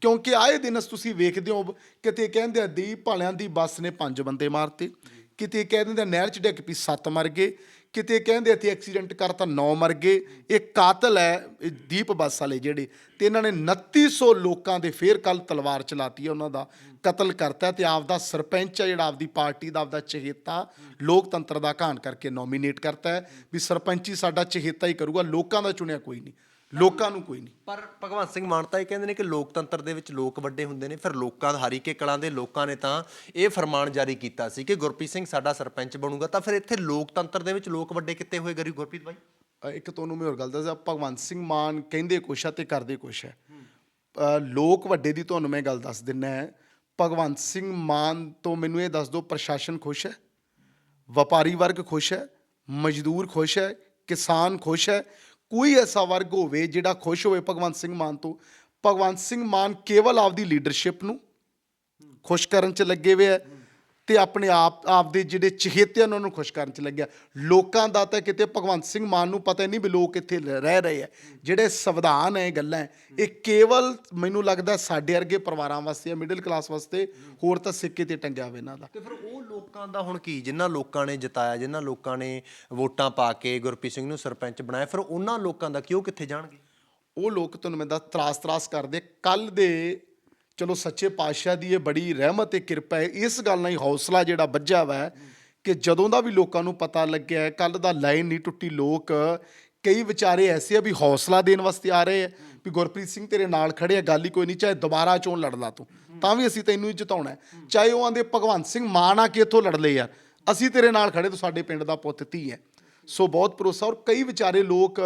ਕਿਉਂਕਿ ਆਏ ਦਿਨ ਤੁਸੀਂ ਵੇਖਦੇ ਹੋ ਕਿਤੇ ਕਹਿੰਦੇ ਆ ਦੀਪ ਭਾਲਿਆਂ ਦੀ ਬੱਸ ਨੇ ਪੰਜ ਬੰਦੇ ਮਾਰਤੇ। ਕਿਤੇ ਕਹਿੰਦੇ ਆ ਨਹਿਰ ਚ ਡਿੱਗ ਪਈ ਸੱਤ ਮਰ ਗਏ। ਕਿਤੇ ਕਹਿੰਦੇ ਇੱਥੇ ਐਕਸੀਡੈਂਟ ਕਰਤਾ ਨੌ ਮਰ ਗਏ। ਇਹ ਕਾਤਲ ਹੈ, ਇਹ ਦੀਪ ਬੱਸ ਵਾਲੇ ਜਿਹੜੇ। ਤੇ ਇਹਨਾਂ ਨੇ 2900 ਲੋਕਾਂ ਦੇ ਫੇਰ ਕੱਲ ਤਲਵਾਰ ਚਲਾਤੀ ਹੈ ਉਹਨਾਂ ਦਾ। ਕਤਲ ਕਰਤਾ ਤੇ ਆਪਦਾ ਸਰਪੰਚ ਹੈ ਜਿਹੜਾ, ਆਪਦੀ ਪਾਰਟੀ ਦਾ, ਆਪਦਾ ਚਹੇਤਾ। ਲੋਕਤੰਤਰ ਦਾ ਘਾਣ ਕਰਕੇ ਨੋਮੀਨੇਟ ਕਰਤਾ ਹੈ ਵੀ ਸਰਪੰਚੀ ਸਾਡਾ ਚਹੇਤਾ ਹੀ ਕਰੂਗਾ, ਲੋਕਾਂ ਦਾ ਚੁਣਿਆ ਕੋਈ ਨਹੀਂ। ਲੋਕਾਂ ਨੂੰ ਕੋਈ ਨਹੀਂ। ਪਰ ਭਗਵੰਤ ਸਿੰਘ ਮਾਨ ਤਾਂ ਇਹ ਕਹਿੰਦੇ ਨੇ ਕਿ ਲੋਕਤੰਤਰ ਦੇ ਵਿੱਚ ਲੋਕ ਵੱਡੇ ਹੁੰਦੇ ਨੇ ਫਿਰ ਲੋਕਾਂ ਦਾ ਹਰੀਕੇ ਕਲਾਂ ਦੇ ਲੋਕਾਂ ਨੇ ਤਾਂ ਇਹ ਫਰਮਾਨ ਜਾਰੀ ਕੀਤਾ ਸੀ ਕਿ ਗੁਰਪ੍ਰੀਤ ਸਿੰਘ ਸਾਡਾ ਸਰਪੰਚ ਬਣੂਗਾ ਤਾਂ ਫਿਰ ਇੱਥੇ ਲੋਕਤੰਤਰ ਦੇ ਵਿੱਚ ਲੋਕ ਵੱਡੇ ਕਿੱਥੇ ਹੋਏ ਗਰੀ ਗੁਰਪ੍ਰੀਤ ਬਾਈ? ਇੱਕ ਤੁਹਾਨੂੰ ਮੈਂ ਹੋਰ ਗੱਲ ਦੱਸਾਂ ਭਗਵੰਤ ਸਿੰਘ ਮਾਨ ਕਹਿੰਦੇ ਕੁਛ ਆ ਤੇ ਕਰਦੇ ਕੁਛ ਹੈ ਲੋਕ ਵੱਡੇ ਦੀ ਤੁਹਾਨੂੰ ਮੈਂ ਗੱਲ ਦੱਸ ਦਿੰਨਾ ਹੈ ਭਗਵੰਤ ਸਿੰਘ ਮਾਨ ਤੋਂ ਮੈਨੂੰ ਇਹ ਦੱਸ ਦਿਓ ਪ੍ਰਸ਼ਾਸਨ ਖੁਸ਼ ਹੈ? ਵਪਾਰੀ ਵਰਗ ਖੁਸ਼ ਹੈ? ਮਜ਼ਦੂਰ ਖੁਸ਼ ਹੈ? ਕਿਸਾਨ ਖੁਸ਼ ਹੈ? ਕੋਈ ਐਸਾ ਵਰਗ ਹੋਵੇ ਜਿਹੜਾ ਖੁਸ਼ ਹੋਵੇ ਭਗਵੰਤ ਸਿੰਘ ਮਾਨ ਤੋਂ। ਭਗਵੰਤ ਸਿੰਘ ਮਾਨ ਕੇਵਲ ਆਪਦੀ ਲੀਡਰਸ਼ਿਪ ਨੂੰ ਖੁਸ਼ ਕਰਨ ਚ ਲੱਗੇ ਹੋਏ ਹੈ। ਤੇ ਆਪਣੇ ਆਪ ਆਪ ਦੇ ਜਿਹੜੇ ਚਹੇਤੇ ਉਹਨਾਂ ਨੂੰ ਖੁਸ਼ ਕਰਨ ਚ ਲੱਗਿਆ। ਲੋਕਾਂ ਦਾ ਤਾਂ ਕਿਤੇ ਭਗਵੰਤ ਸਿੰਘ ਮਾਨ ਨੂੰ ਪਤਾ ਨਹੀਂ ਵੀ ਲੋਕ ਇੱਥੇ ਰਹਿ ਰਹੇ ਆ। ਜਿਹੜੇ ਸੰਵਿਧਾਨ ਹੈ ਗੱਲਾਂ ਇਹ ਕੇਵਲ ਮੈਨੂੰ ਲੱਗਦਾ ਸਾਡੇ ਵਰਗੇ ਪਰਿਵਾਰਾਂ ਵਾਸਤੇ ਹੈ ਮਿਡਲ ਕਲਾਸ ਵਾਸਤੇ ਹੋਰ ਤਾਂ ਸਿੱਕੇ ਤੇ ਟੰਗਿਆ ਹੋਵੇ ਇਹਨਾਂ ਦਾ। ਤੇ ਫਿਰ ਉਹ ਲੋਕਾਂ ਦਾ ਹੁਣ ਕੀ ਜਿਨ੍ਹਾਂ ਲੋਕਾਂ ਨੇ ਜਿਤਾਇਆ ਜਿਨ੍ਹਾਂ ਲੋਕਾਂ ਨੇ ਵੋਟਾਂ ਪਾ ਕੇ ਗੁਰਪ੍ਰੀਤ ਸਿੰਘ ਨੂੰ ਸਰਪੰਚ ਬਣਾਇਆ ਫਿਰ ਉਹਨਾਂ ਲੋਕਾਂ ਦਾ ਕੀ ਉਹ ਕਿੱਥੇ ਜਾਣਗੇ? ਉਹ ਲੋਕ ਤੁਹਾਨੂੰ ਮੈਂ ਦੱਸ ਤਰਾਸ ਤਰਾਸ ਕਰਦੇ ਕੱਲ ਦੇ ਚਲੋ ਸੱਚੇ ਪਾਤਸ਼ਾਹ ਦੀ ਇਹ ਬੜੀ ਰਹਿਮਤ ਤੇ ਕਿਰਪਾ ਹੈ, ਇਸ ਗੱਲ ਨਾਲ ਹੀ ਹੌਸਲਾ ਜਿਹੜਾ ਵੱਜਾ ਵਾ ਕਿ ਜਦੋਂ ਦਾ ਵੀ ਲੋਕਾਂ ਨੂੰ ਪਤਾ ਲੱਗਿਆ ਕੱਲ ਦਾ ਲਾਈਨ ਨਹੀਂ ਟੁੱਟੀ ਲੋਕ, ਕਈ ਵਿਚਾਰੇ ਐਸੇ ਆ ਵੀ ਹੌਸਲਾ ਦੇਣ ਵਾਸਤੇ ਆ ਰਹੇ ਆ ਵੀ ਗੁਰਪ੍ਰੀਤ ਸਿੰਘ ਤੇਰੇ ਨਾਲ ਖੜੇ ਆ, ਗੱਲ ਹੀ ਕੋਈ ਨਹੀਂ, ਚਾਹੇ ਦੁਬਾਰਾ ਚੋਣ ਲੜ ਲਾ ਤੂੰ, ਤਾਂ ਵੀ ਅਸੀਂ ਤੈਨੂੰ ਹੀ ਜਿਤਾਉਣਾ ਚਾਹੇ ਉਹ ਆਂਦੇ ਭਗਵੰਤ ਸਿੰਘ ਮਾਨ ਆ ਕੇ ਇੱਥੋਂ ਲੜ ਲਏ ਯਾਰ ਅਸੀਂ ਤੇਰੇ ਨਾਲ ਖੜੇ, ਤੂੰ ਸਾਡੇ ਪਿੰਡ ਦਾ ਪੁੱਤ ਧੀ ਹੈ। ਸੋ ਬਹੁਤ ਭਰੋਸਾ ਔਰ ਕਈ ਵਿਚਾਰੇ ਲੋਕ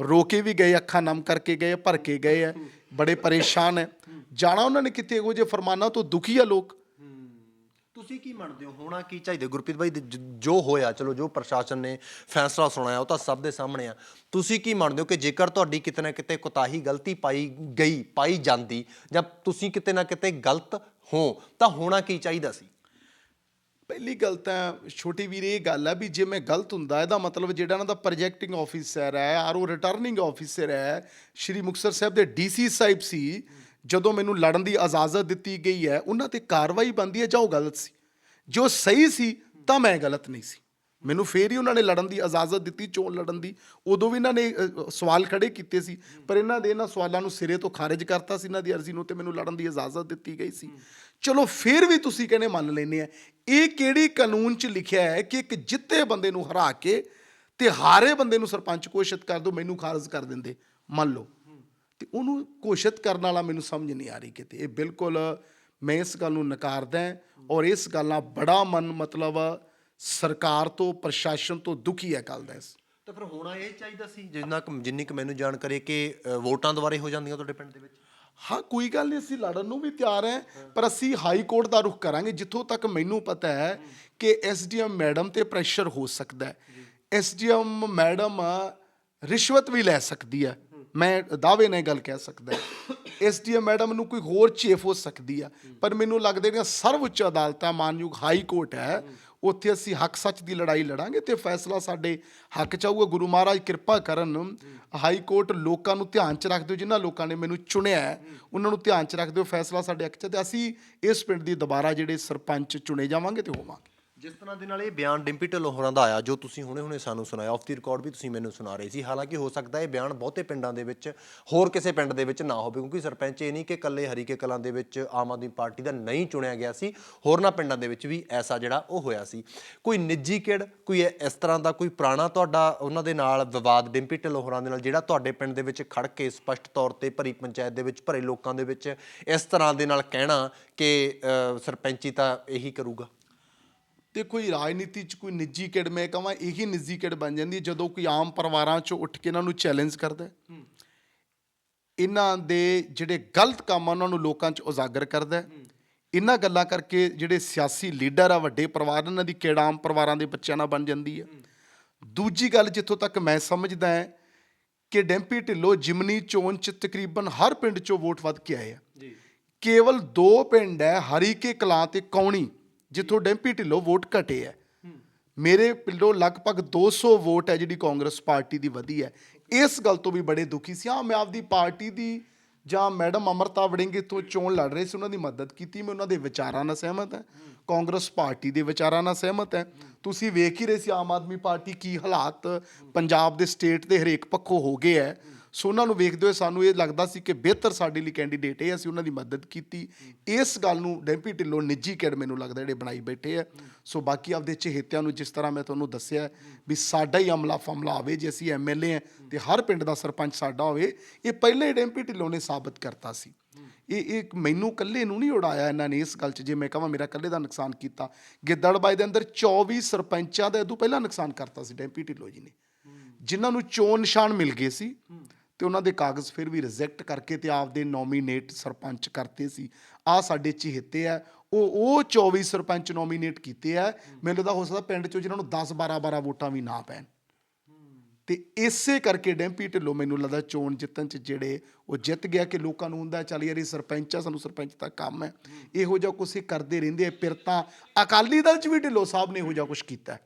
ਰੋ ਕੇ ਵੀ ਗਏ, ਅੱਖਾਂ ਨਮ ਕਰਕੇ ਗਏ, ਭਰ ਕੇ ਗਏ ਹੈ ਬੜੇ ਪਰੇਸ਼ਾਨ ਹੈ ਜਾਣਾ ਉਹਨਾਂ ਨੇ ਕਿਤੇ ਇਹੋ ਜਿਹੇ ਫਰਮਾਨਾਂ ਤੋਂ ਦੁਖੀ ਆ ਲੋਕ? ਤੁਸੀਂ ਕੀ ਮੰਨਦੇ ਹੋ? ਹੋਣਾ ਕੀ ਚਾਹੀਦਾ? ਗੁਰਪ੍ਰੀਤ ਭਾਈ ਜ- ਜੋ ਹੋਇਆ, ਚਲੋ ਜੋ ਪ੍ਰਸ਼ਾਸਨ ਨੇ ਫੈਸਲਾ ਸੁਣਾਇਆ, ਉਹ ਤਾਂ ਸਭ ਦੇ ਸਾਹਮਣੇ ਆ। ਤੁਸੀਂ ਕੀ ਮੰਨਦੇ ਹੋ ਕਿ ਜੇਕਰ ਤੁਹਾਡੀ ਕਿਤੇ ਨਾ ਕਿਤੇ ਕੋਤਾਹੀ ਗਲਤੀ ਪਾਈ ਗਈ, ਪਾਈ ਜਾਂਦੀ ਜਾਂ ਤੁਸੀਂ ਕਿਤੇ ਨਾ ਕਿਤੇ ਗਲਤ ਹੋ, ਤਾਂ ਹੋਣਾ ਕੀ ਚਾਹੀਦਾ ਸੀ? ਪਹਿਲੀ ਗੱਲ ਤਾਂ ਛੋਟੀ ਵੀਰ ਇਹ ਗੱਲ ਹੈ ਵੀ ਜੇ ਮੈਂ ਗਲਤ ਹੁੰਦਾ, ਇਹਦਾ ਮਤਲਬ ਜਿਹੜਾ ਇਹਨਾਂ ਦਾ ਪ੍ਰੋਜੈਕਟਿੰਗ ਆਫੀਸਰ ਹੈ, ਆਰ ਉਹ ਰਿਟਰਨਿੰਗ ਆਫੀਸਰ ਹੈ, ਸ਼੍ਰੀ ਮੁਕਤਸਰ ਸਾਹਿਬ ਦੇ ਡੀਸੀ ਸਾਹਿਬ ਸੀ, ਜਦੋਂ ਮੈਨੂੰ ਲੜਨ ਦੀ ਇਜਾਜ਼ਤ ਦਿੱਤੀ ਗਈ ਹੈ, ਉਹਨਾਂ ਤੇ ਕਾਰਵਾਈ ਬੰਦੀ ਹੈ ਜਾਂ ਉਹ ਗਲਤ ਸੀ? ਜੋ ਸਹੀ ਸੀ, ਤਾਂ ਮੈਂ ਗਲਤ ਨਹੀਂ ਸੀ। ਮੈਨੂੰ ਫੇਰ ਹੀ ਉਹਨਾਂ ਨੇ ਲੜਨ ਦੀ ਇਜਾਜ਼ਤ ਦਿੱਤੀ ਚੋਣ ਲੜਨ ਦੀ। ਉਦੋਂ ਵੀ ਇਹਨਾਂ ਨੇ ਅ, ਸਵਾਲ ਖੜੇ ਕੀਤੇ ਸੀ। ਪਰ ਇਹਨਾਂ ਦੇ ਇਹਨਾਂ ਸਵਾਲਾਂ ਨੂੰ ਸਿਰੇ ਤੋਂ ਖਾਰਿਜ ਕਰਤਾ ਸੀ ਇਹਨਾਂ ਦੀ ਅਰਜ਼ੀ ਨੂੰ ਤੇ ਮੈਨੂੰ ਲੜਨ ਦੀ ਇਜਾਜ਼ਤ ਦਿੱਤੀ ਗਈ ਸੀ। ਚਲੋ ਫੇਰ ਵੀ ਤੁਸੀਂ ਕਹਿੰਦੇ ਮੰਨ ਲੈਨੇ ਆ ਇਹ ਕਿਹੜੀ ਕਾਨੂੰਨ 'ਚ ਲਿਖਿਆ ਹੈ ਕਿ ਇੱਕ ਜਿੱਤੇ ਬੰਦੇ ਨੂੰ ਹਰਾ ਕੇ ਤੇ ਹਾਰੇ ਬੰਦੇ ਨੂੰ ਸਰਪੰਚ ਘੋਸ਼ਿਤ ਕਰ ਦਿਓ ਮੈਨੂੰ ਖਾਰਜ ਕਰ ਦਿੰਦੇ। ਮੰਨ ਲਓ। ਤੇ ਉਹਨੂੰ ਘੋਸ਼ਿਤ ਕਰਨ ਵਾਲਾ ਮੈਨੂੰ ਸਮਝ ਨਹੀਂ ਆ ਰਹੀ ਕਿਤੇ। ਇਹ ਬਿਲਕੁਲ ਮੈਂ ਇਸ ਗੱਲ ਨੂੰ ਨਕਾਰਦਾ ਹਾਂ ਔਰ ਇਸ ਗੱਲ ਨਾਲ ਬੜਾ ਮਨ ਮਤਲਬ ਸਰਕਾਰ ਤੋਂ ਪ੍ਰਸ਼ਾਸਨ ਤੋਂ ਦੁਖੀ ਹੈ ਕੱਲ ਦਾ ਇਸ ਤਾਂ ਫਿਰ ਹੋਣਾ ਇਹ ਚਾਹੀਦਾ ਸੀ ਜਿੰਨਾ ਕੁ ਜਿੰਨੀ ਕੁ ਮੈਨੂੰ ਜਾਣਕਾਰੀ ਹੈ ਕਿ ਅ, ਵੋਟਾਂ ਦੁਆਰੇ ਹੋ ਜਾਂਦੀਆਂ ਤੁਹਾਡੇ ਪਿੰਡ ਦੇ ਵਿੱਚ? ਹਾਂ ਕੋਈ ਗੱਲ ਨਹੀਂ ਅਸੀਂ ਲੜਨ ਨੂੰ ਵੀ ਤਿਆਰ ਹੈ ਪਰ ਅਸੀਂ ਹਾਈ ਕੋਰਟ ਦਾ ਰੁਖ ਕਰਾਂਗੇ ਜਿੱਥੋਂ ਤੱਕ ਮੈਨੂੰ ਪਤਾ ਹੈ ਕਿ ਐਸਡੀਐਮ ਮੈਡਮ ਤੇ ਪ੍ਰੈਸ਼ਰ ਹੋ ਸਕਦਾ ਹੈ। ਐਸਡੀਐਮ ਮੈਡਮ ਰਿਸ਼ਵਤ ਵੀ ਲੈ ਸਕਦੀ ਹੈ ਮੈਂ ਦਾਅਵੇ ਨਾਲ ਇਹ ਗੱਲ ਕਹਿ ਸਕਦਾ ਐਸਡੀਐਮ ਮੈਡਮ ਨੂੰ ਕੋਈ ਹੋਰ ਚੇਫ ਹੋ ਸਕਦੀ ਆ ਪਰ ਮੈਨੂੰ ਲੱਗਦਾ ਜਿਹੜੀਆਂ ਸਰਵਉੱਚ ਅਦਾਲਤਾਂ ਮਾਨਯੋਗ ਹਾਈ ਕੋਰਟ ਹੈ ਉੱਥੇ ਅਸੀਂ ਹੱਕ ਸੱਚ ਦੀ ਲੜਾਈ ਲੜਾਂਗੇ ਤੇ ਫੈਸਲਾ ਸਾਡੇ ਹੱਕ ਚ ਆਊਗਾ। ਗੁਰੂ ਮਹਾਰਾਜ ਕਿਰਪਾ ਕਰਨ ਹਾਈ ਕੋਰਟ ਲੋਕਾਂ ਨੂੰ ਧਿਆਨ ਚ ਰੱਖਦੇ ਹੋ, ਜਿਨ੍ਹਾਂ ਲੋਕਾਂ ਨੇ ਮੈਨੂੰ ਚੁਣਿਆ ਉਹਨਾਂ ਨੂੰ ਧਿਆਨ ਚ ਰੱਖਦੇ ਹੋ, ਫੈਸਲਾ ਸਾਡੇ ਹੱਕ ਚ ਤੇ ਅਸੀਂ ਇਸ ਪਿੰਡ ਦੀ ਦੁਬਾਰਾ ਜਿਹੜੇ ਸਰਪੰਚ ਚੁਣੇ ਜਾਵਾਂਗੇ ਤੇ ਹੋਵਾਂਗੇ। ਜਿਸ ਤਰ੍ਹਾਂ ਦੇ ਨਾਲ ਇਹ ਬਿਆਨ ਡਿੰਪੀ ਢਿੱਲੋਂ ਹੋਰਾਂ ਦਾ ਆਇਆ ਜੋ ਤੁਸੀਂ ਹੁਣੇ-ਹੁਣੇ ਸਾਨੂੰ ਸੁਣਾਇਆ ਆਫ ਦੀ ਰਿਕਾਰਡ ਵੀ ਤੁਸੀਂ ਮੈਨੂੰ ਸੁਣਾ ਰਹੇ ਸੀ। ਹਾਲਾਂਕਿ ਹੋ ਸਕਦਾ ਇਹ ਬਿਆਨ ਬਹੁਤੇ ਪਿੰਡਾਂ ਦੇ ਵਿੱਚ ਹੋਰ ਕਿਸੇ ਪਿੰਡ ਦੇ ਵਿੱਚ ਨਾ ਹੋਵੇ ਕਿਉਂਕਿ ਸਰਪੰਚ ਇਹ ਨਹੀਂ ਕਿ ਇਕੱਲੇ ਹਰੀਕੇ ਕਲਾਂ ਦੇ ਵਿੱਚ ਆਮ ਆਦਮੀ ਪਾਰਟੀ ਦਾ ਨਹੀਂ ਚੁਣਿਆ ਗਿਆ ਸੀ ਹੋਰਨਾਂ ਪਿੰਡਾਂ ਦੇ ਵਿੱਚ ਵੀ ਐਸਾ ਜਿਹੜਾ ਉਹ ਹੋਇਆ ਸੀ। ਕੋਈ ਨਿੱਜੀ ਕਿੜ ਕੋਈ ਇਸ ਤਰ੍ਹਾਂ ਦਾ ਕੋਈ ਪੁਰਾਣਾ ਤੁਹਾਡਾ ਉਹਨਾਂ ਦੇ ਨਾਲ ਵਿਵਾਦ ਡਿੰਪੀ ਢਿੱਲੋਂ ਹੋਰਾਂ ਦੇ ਨਾਲ ਜਿਹੜਾ ਤੁਹਾਡੇ ਪਿੰਡ ਦੇ ਵਿੱਚ ਖੜ ਕੇ ਸਪਸ਼ਟ ਤੌਰ ਤੇ ਭਰੀ ਪੰਚਾਇਤ ਦੇ ਵਿੱਚ ਭਰੇ ਲੋਕਾਂ ਦੇ ਵਿੱਚ ਇਸ ਤਰ੍ਹਾਂ ਦੇ ਨਾਲ ਕਹਿਣਾ ਕਿ ਅ, ਸਰਪੰਚੀ ਤਾਂ ਇਹੀ ਕਰੂਗਾ? ਤੇ ਕੋਈ ਰਾਜਨੀਤੀ 'ਚ ਕੋਈ ਨਿੱਜੀ ਕਿੜ ਮੈਂ ਕਹਾਂ ਇਹੀ ਨਿੱਜੀ ਕਿੜ ਬਣ ਜਾਂਦੀ ਹੈ ਜਦੋਂ ਕੋਈ ਆਮ ਪਰਿਵਾਰਾਂ 'ਚੋਂ ਉੱਠ ਕੇ ਇਹਨਾਂ ਨੂੰ ਚੈਲੰਜ ਕਰਦਾ। ਇਹਨਾਂ ਦੇ ਜਿਹੜੇ ਗਲਤ ਕੰਮ ਆ ਉਹਨਾਂ ਨੂੰ ਲੋਕਾਂ 'ਚ ਉਜਾਗਰ ਕਰਦਾ। ਇਹਨਾਂ ਗੱਲਾਂ ਕਰਕੇ ਜਿਹੜੇ ਸਿਆਸੀ ਲੀਡਰ ਆ ਵੱਡੇ ਪਰਿਵਾਰ ਇਹਨਾਂ ਦੀ ਕਿੜ ਆਮ ਪਰਿਵਾਰਾਂ ਦੇ ਬੱਚਿਆਂ ਨਾਲ ਬਣ ਜਾਂਦੀ ਹੈ। ਦੂਜੀ ਗੱਲ ਜਿੱਥੋਂ ਤੱਕ ਮੈਂ ਸਮਝਦਾ ਹਾਂ ਕਿ ਡੈਂਪੀ ਢਿੱਲੋਂ ਜਿਮਨੀ ਚੋਣ 'ਚ ਤਕਰੀਬਨ ਹਰ ਪਿੰਡ 'ਚੋਂ ਵੋਟ ਵੱਧ ਕੇ ਆਏ ਆ। ਕੇਵਲ ਦੋ ਪਿੰਡ ਹੈ ਹਰੀਕੇ ਕਲਾਂ ਤੇ ਕੌਣੀ। ਜਿੱਥੋਂ ਡੈਂਪੀ ਢਿੱਲੋਂ ਵੋਟ ਘਟੇ ਹੈ। ਮੇਰੇ ਪਿੰਡੋਂ ਲਗਭਗ 200 ਵੋਟ ਹੈ ਜਿਹੜੀ ਕਾਂਗਰਸ ਪਾਰਟੀ ਦੀ ਵਧੀ ਹੈ। ਇਸ ਗੱਲ ਤੋਂ ਵੀ ਬੜੇ ਦੁਖੀ ਸੀ। ਹਾਂ ਮੈਂ ਆਪਦੀ ਪਾਰਟੀ ਦੀ ਜਾਂ ਮੈਡਮ ਅਮਰਤਾ ਵੜਿੰਗੇ ਤੋਂ ਚੋਣ ਲੜ ਰਹੇ ਸੀ, ਉਹਨਾਂ ਦੀ ਮਦਦ ਕੀਤੀ। ਮੈਂ ਉਹਨਾਂ ਦੇ ਵਿਚਾਰਾਂ ਨਾਲ ਸਹਿਮਤ ਹਾਂ। ਕਾਂਗਰਸ ਪਾਰਟੀ ਦੇ ਵਿਚਾਰਾਂ ਨਾਲ ਸਹਿਮਤ ਹਾਂ। ਤੁਸੀਂ ਵੇਖ ਹੀ ਰਹੇ ਸੀ, ਆਮ ਆਦਮੀ ਪਾਰਟੀ ਕੀ ਹਾਲਾਤ ਪੰਜਾਬ ਦੇ ਸਟੇਟ ਦੇ ਹਰੇਕ ਪੱਖੋਂ ਹੋ ਗਏ ਹੈ। ਸੋ ਉਹਨਾਂ ਨੂੰ ਵੇਖਦੇ ਹੋਏ ਸਾਨੂੰ ਇਹ ਲੱਗਦਾ ਸੀ ਕਿ ਬਿਹਤਰ ਸਾਡੇ ਲਈ ਕੈਂਡੀਡੇਟ ਇਹ ਅਸੀਂ ਉਹਨਾਂ ਦੀ ਮਦਦ ਕੀਤੀ। ਇਸ ਗੱਲ ਨੂੰ ਡੈਂਪੀ ਢਿੱਲੋਂ ਨਿੱਜੀ ਕਿੜ ਮੈਨੂੰ ਲੱਗਦਾ ਜਿਹੜੇ ਬਣਾਈ ਬੈਠੇ ਆ। ਸੋ ਬਾਕੀ ਆਪਦੇ ਚਹੇਤਿਆਂ ਨੂੰ ਜਿਸ ਤਰ੍ਹਾਂ ਮੈਂ ਤੁਹਾਨੂੰ ਦੱਸਿਆ ਵੀ ਸਾਡਾ ਹੀ ਅਮਲਾ ਫਮਲਾ ਆਵੇ, ਜੇ ਅਸੀਂ ਐਮਐਲਏ ਆ ਤੇ ਹਰ ਪਿੰਡ ਦਾ ਸਰਪੰਚ ਸਾਡਾ ਹੋਵੇ, ਇਹ ਪਹਿਲੇ ਹੀ ਡੈਂਪੀ ਢਿੱਲੋਂ ਨੇ ਸਾਬਤ ਕਰਤਾ ਸੀ। ਇਹ ਇਹ ਮੈਨੂੰ ਇਕੱਲੇ ਨੂੰ ਨਹੀਂ ਉਡਾਇਆ ਇਹਨਾਂ ਨੇ ਇਸ ਗੱਲ 'ਚ, ਜੇ ਮੈਂ ਕਹਾਂ ਮੇਰਾ ਇਕੱਲੇ ਦਾ ਨੁਕਸਾਨ ਕੀਤਾ। ਗਿੱਦੜਬਾਈ ਦੇ ਅੰਦਰ 24 ਸਰਪੰਚਾਂ ਦਾ ਇਦੋਂ ਪਹਿਲਾਂ ਨੁਕਸਾਨ ਕਰਤਾ ਸੀ ਡੈਂਪੀ ਢਿੱਲੋਂ ਜੀ ਨੇ। ਜਿਨ੍ਹਾਂ ਨੂੰ ਚੋਣ ਨਿਸ਼ਾਨ ਮਿਲ ਗਏ ਸੀ। ਤੇ ਉਹਨਾਂ ਦੇ ਕਾਗਜ਼ ਫਿਰ ਵੀ ਰਿਜੈਕਟ ਕਰਕੇ ਤੇ ਆਪਦੇ ਨੋਮੀਨੇਟ ਸਰਪੰਚ ਕਰਤੇ ਸੀ। ਆ ਸਾਡੇ ਚਹੇਤੇ ਆ। ਉਹ ਉਹ 24 ਸਰਪੰਚ ਨੋਮੀਨੇਟ ਕੀਤੇ ਆ। ਮੈਨੂੰ ਲੱਗਦਾ ਹੋ ਸਕਦਾ ਪਿੰਡ ਚੋਂ ਜਿਹਨਾਂ ਨੂੰ 10 12 12 ਵੋਟਾਂ ਵੀ ਨਾ ਪੈਣ। ਤੇ ਇਸੇ ਕਰਕੇ ਡੈਂਪੀ ਢਿੱਲੋਂ ਮੈਨੂੰ ਲੱਗਦਾ ਚੋਣ ਜਿੱਤਣ ਚ ਜਿਹੜੇ ਉਹ ਜਿੱਤ ਗਿਆ ਕਿ ਲੋਕਾਂ ਨੂੰ ਹੁੰਦਾ ਚੱਲ ਯਾਰ ਇਹ ਸਰਪੰਚ ਆ ਸਾਨੂੰ ਸਰਪੰਚ ਦਾ ਕੰਮ ਹੈ। ਇਹੋ ਜਿਹਾ ਕੁਛ ਇਹ ਕਰਦੇ ਰਹਿੰਦੇ ਆ। ਪਿਰਤਾਂ ਅਕਾਲੀ ਦਲ ਚ ਵੀ ਢਿੱਲੋਂ ਸਾਹਿਬ ਨੇ ਇਹੋ ਜਿਹਾ ਕੁਛ ਕੀਤਾ।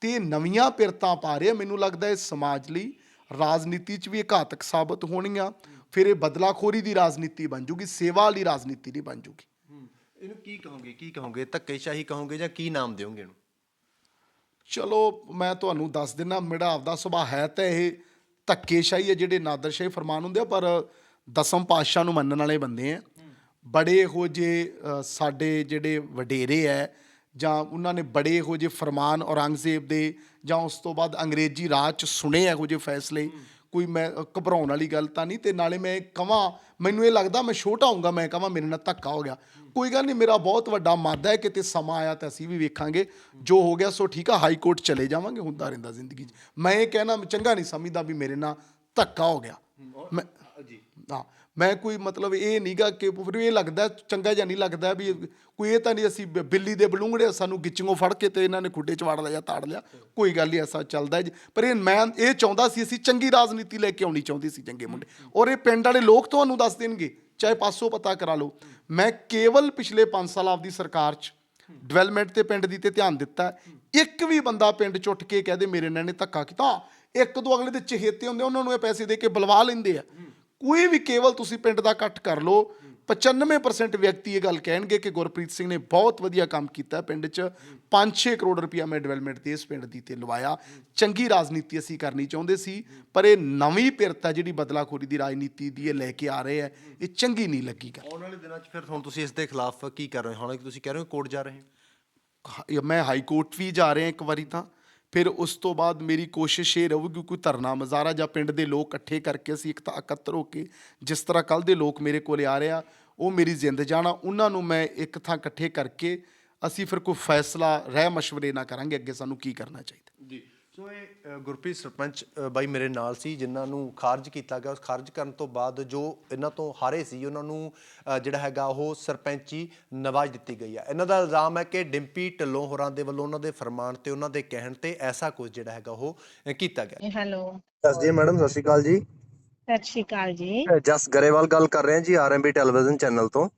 ਤੇ ਨਵੀਆਂ ਪਿਰਤਾਂ ਪਾ ਰਹੇ। ਮੈਨੂੰ ਲੱਗਦਾ ਇਹ ਸਮਾਜ ਲਈ ਰਾਜਨੀਤੀ ਚ ਵੀ ਇਹ ਘਾਤਕ ਸਾਬਤ ਹੋਣਗੀਆਂ ਫਿਰ ਇਹ ਬਦਲਾਖੋਰੀ ਦੀ ਰਾਜਨੀਤੀ ਬਣ ਜੂਗੀ ਸੇਵਾ ਵਾਲੀ ਰਾਜਨੀਤੀ ਨਹੀਂ ਬਣ ਜੂਗੀ। ਇਹਨੂੰ ਕੀ ਕਹੋਗੇ ਕੀ ਕਹੋਗੇ ਧੱਕੇਸ਼ਾਹੀ ਕਹੋਗੇ ਜਾਂ ਕੀ ਨਾਮ ਦਿਓਗੇ ਇਹਨੂੰ? ਚਲੋ ਮੈਂ ਤੁਹਾਨੂੰ ਦੱਸ ਦਿੰਨਾ ਮੇਰਾ ਆਪਦਾ ਸੁਭਾਅ ਹੈ ਤਾਂ ਇਹ ਧੱਕੇਸ਼ਾਹੀ ਹੈ ਜਿਹੜੇ ਨਾਦਰਸ਼ਾਹੀ ਫਰਮਾਨ ਹੁੰਦੇ ਆ ਪਰ ਦਸਮ ਪਾਤਸ਼ਾਹ ਨੂੰ ਮੰਨਣ ਵਾਲੇ ਬੰਦੇ ਆ। ਬੜੇ ਇਹੋ ਅ, ਸਾਡੇ ਜਿਹੜੇ ਵਡੇਰੇ ਹੈ ਜਾਂ ਉਹਨਾਂ ਨੇ ਬੜੇ ਇਹੋ ਜਿਹੇ ਫਰਮਾਨ ਔਰੰਗਜ਼ੇਬ ਦੇ ਜਾਂ ਉਸ ਤੋਂ ਬਾਅਦ ਅੰਗਰੇਜ਼ੀ ਰਾਜ ਚ ਸੁਣੇ ਇਹੋ ਜਿਹੇ ਫੈਸਲੇ ਕੋਈ ਮੈਂ ਘਬਰਾਉਣ ਵਾਲੀ ਗੱਲ ਤਾਂ ਨਹੀਂ ਤੇ ਨਾਲੇ ਮੈਂ ਕਵਾਂ ਮੈਨੂੰ ਇਹ ਲੱਗਦਾ ਮੈਂ ਛੋਟਾ ਹੋਊਂਗਾ ਮੈਂ ਕਵਾਂ ਮੇਰੇ ਨਾਲ ਧੱਕਾ ਹੋ ਗਿਆ। ਕੋਈ ਗੱਲ ਨਹੀਂ ਮੇਰਾ ਬਹੁਤ ਵੱਡਾ ਮਾਦਾ ਹੈ ਕਿਤੇ ਸਮਾਂ ਆਇਆ ਤਾਂ ਅਸੀਂ ਵੀ ਵੇਖਾਂਗੇ। ਜੋ ਹੋ ਗਿਆ ਸੋ ਠੀਕ ਆ ਹਾਈ ਕੋਰਟ ਚਲੇ ਜਾਵਾਂਗੇ ਹੁੰਦਾ ਰਹਿੰਦਾ ਜ਼ਿੰਦਗੀ 'ਚ। ਮੈਂ ਇਹ ਕਹਿਣਾ ਚੰਗਾ ਨਹੀਂ ਸਮਝਦਾ ਵੀ ਮੇਰੇ ਨਾਲ ਧੱਕਾ ਹੋ ਗਿਆ। ਮੈਂ ਜੀ। ਹਾਂ, ਮੈਂ ਕੋਈ ਮਤਲਬ ਇਹ ਨਹੀਂਗਾ ਕਿ ਫਿਰ ਇਹ ਲੱਗਦਾ, ਚੰਗਾ ਜਾਂ ਨਹੀਂ ਲੱਗਦਾ ਵੀ ਕੋਈ ਇਹ ਤਾਂ ਨਹੀਂ ਅਸੀਂ ਬ- ਬਿੱਲੀ ਦੇ ਬਲੂੰਗੜੇ ਸਾਨੂੰ ਗਿੱਚਿਓਂ ਫੜ ਕੇ ਤੇ ਇਹਨਾਂ ਨੇ ਖੁੱਡੇ ਚ ਵੜ ਲਿਆ ਜਾਂ ਤਾੜ ਲਿਆ। ਕੋਈ ਗੱਲ ਨਹੀਂ, ਐਸਾ ਚੱਲਦਾ ਹੈ ਜੀ। ਪਰ ਇਹ ਮੈਂ ਇਹ ਚਾਹੁੰਦਾ ਸੀ, ਅਸੀਂ ਚੰਗੀ ਰਾਜਨੀਤੀ ਲੈ ਕੇ ਆਉਣੀ ਚਾਹੁੰਦੀ ਸੀ ਚੰਗੇ ਮੁੰਡੇ। ਔਰ ਇਹ ਪਿੰਡ ਵਾਲੇ ਲੋਕ ਤੁਹਾਨੂੰ ਦੱਸ ਦੇਣਗੇ, ਚਾਹੇ ਪਾਸੋਂ ਪਤਾ ਕਰਾ ਲਓ। ਮੈਂ ਕੇਵਲ ਪਿਛਲੇ 5 ਸਾਲ ਆਪਦੀ ਸਰਕਾਰ 'ਚ ਡਿਵੈਲਪਮੈਂਟ ਤੇ ਪਿੰਡ ਦੀ ਤੇ ਧਿਆਨ ਦਿੱਤਾ। ਹੈ। ਇੱਕ ਵੀ ਬੰਦਾ ਪਿੰਡ 'ਚ ਉੱਠ ਕੇ ਕਹਦੇ ਮੇਰੇ ਨਾਲ ਨੇ ਧੱਕਾ ਕੀਤਾ ਇੱਕ ਦੋ ਅਗਲੇ ਦੇ ਚਹੇਤੇ ਹੁੰਦੇ ਆ, ਉਹਨਾਂ ਨੂੰ ਇਹ ਪੈਸੇ ਦੇ ਕੇ ਬੁਲਵਾ ਲੈਂਦੇ ਆ। ਕੋਈ ਵੀ ਕੇਵਲ ਤੁਸੀਂ ਪਿੰਡ ਦਾ ਇਕੱਠ ਕਰ ਲਓ 95% ਵਿਅਕਤੀ ਇਹ ਗੱਲ ਕਹਿਣਗੇ ਕਿ ਗੁਰਪ੍ਰੀਤ ਸਿੰਘ ਨੇ ਬਹੁਤ ਵਧੀਆ ਕੰਮ ਕੀਤਾ ਪਿੰਡ 'ਚ। 5-6 ਕਰੋੜ ਰੁਪਇਆ ਮੈਂ ਡਿਵੈਲਪਮੈਂਟ ਤੇ ਇਸ ਪਿੰਡ ਦੀ ਤੇ ਲਵਾਇਆ। ਚੰਗੀ ਰਾਜਨੀਤੀ ਅਸੀਂ ਕਰਨੀ ਚਾਹੁੰਦੇ ਸੀ ਪਰ ਇਹ ਨਵੀਂ ਪਿਰਤਾ ਜਿਹੜੀ ਬਦਲਾਖੋਰੀ ਦੀ ਰਾਜਨੀਤੀ ਦੀ ਇਹ ਲੈ ਕੇ ਆ ਰਹੇ ਆ ਇਹ ਚੰਗੀ ਨਹੀਂ ਲੱਗੀ ਗੱਲ। ਆਉਣ ਵਾਲੇ ਦਿਨਾਂ 'ਚ ਫਿਰ ਹੁਣ ਤੁਸੀਂ ਇਸ ਦੇ ਖਿਲਾਫ ਕੀ ਕਰ ਰਹੇ ਹੋ? ਹਾਲਾਂਕਿ ਤੁਸੀਂ ਕਹਿ ਰਹੇ ਹੋ ਕੋਰਟ ਜਾ ਰਹੇ ਹੋ। ਹ- ਮੈਂ ਹਾਈ ਕੋਰਟ ਵੀ ਜਾ ਰਿਹਾ ਇੱਕ ਵਾਰੀ ਤਾਂ। ਫਿਰ ਉਸ ਤੋਂ ਬਾਅਦ ਮੇਰੀ ਕੋਸ਼ਿਸ਼ ਇਹ ਰਹੂਗੀ ਕੋਈ ਧਰਨਾ, ਮਜ਼ਾਰਾ ਜਾਂ ਪਿੰਡ ਦੇ ਲੋਕ ਇਕੱਠੇ ਕਰਕੇ ਅਸੀਂ ਇੱਕ ਤਾਂ ਇਕੱਤਰ ਹੋ ਕੇ ਜਿਸ ਤਰ੍ਹਾਂ ਕੱਲ ਦੇ ਲੋਕ ਮੇਰੇ ਕੋਲੇ ਆ ਰਿਹਾ ਉਹ ਮੇਰੀ ਜ਼ਿੰਦ ਜਾਣਾ, ਉਹਨਾਂ ਨੂੰ ਮੈਂ ਇੱਕ ਥਾਂ ਇਕੱਠੇ ਕਰਕੇ ਅਸੀਂ ਫਿਰ ਕੋਈ ਫੈਸਲਾ ਰਹਿ ਮਸ਼ਵਰੇ ਨਾ ਕਰਾਂਗੇ, ਅੱਗੇ ਸਾਨੂੰ ਕੀ ਕਰਨਾ ਚਾਹੀਦਾ। ਜੀ। ਸੋ ਇਹ ਗੁਰਪ੍ਰੀਤ ਸਰਪੰਚ ਬਾਈ ਮੇਰੇ ਨਾਲ ਸੀ ਜਿਨ੍ਹਾਂ ਨੂੰ ਖਾਰਜ ਕੀਤਾ ਗਿਆ। ਉਸ ਖਾਰਜ ਕਰਨ ਤੋਂ ਬਾਅਦ ਜੋ ਇਹਨਾਂ ਤੋਂ ਹਾਰੇ ਸੀ ਉਹਨਾਂ ਨੂੰ ਜਿਹੜਾ ਹੈਗਾ ਉਹ ਸਰਪੰਚੀ ਨਵਾਜ ਦਿੱਤੀ ਗਈ ਹੈ ਇਹਨਾਂ ਦਾ ਇਲਜ਼ਾਮ ਹੈ ਕਿ ਡਿੰਪੀ ਢਿੱਲੋਂ ਹੋਰਾਂ ਦੇ ਵੱਲੋਂ ਉਹਨਾਂ ਦੇ ਫਰਮਾਨ ਤੇ ਉਹਨਾਂ ਦੇ ਕਹਿਣ ਤੇ ਐਸਾ ਕੁਝ ਜਿਹੜਾ ਹੈਗਾ ਉਹ ਕੀਤਾ ਗਿਆ। ਹੈਲੋ। ਜੀ ਮੈਡਮ ਸਤਿ ਸ਼੍ਰੀ ਅਕਾਲ ਜੀ। ਸਤਿ ਸ਼੍ਰੀ ਅਕਾਲ ਜੀ। ਜਸ ਗਰੇਵਾਲ ਗੱਲ ਕਰ ਰਹੇ ਹਾਂ ਜੀ ਆਰਐਮਬੀ ਟੈਲੀਵਿਜ਼ਨ ਚੈਨਲ ਤੋਂ।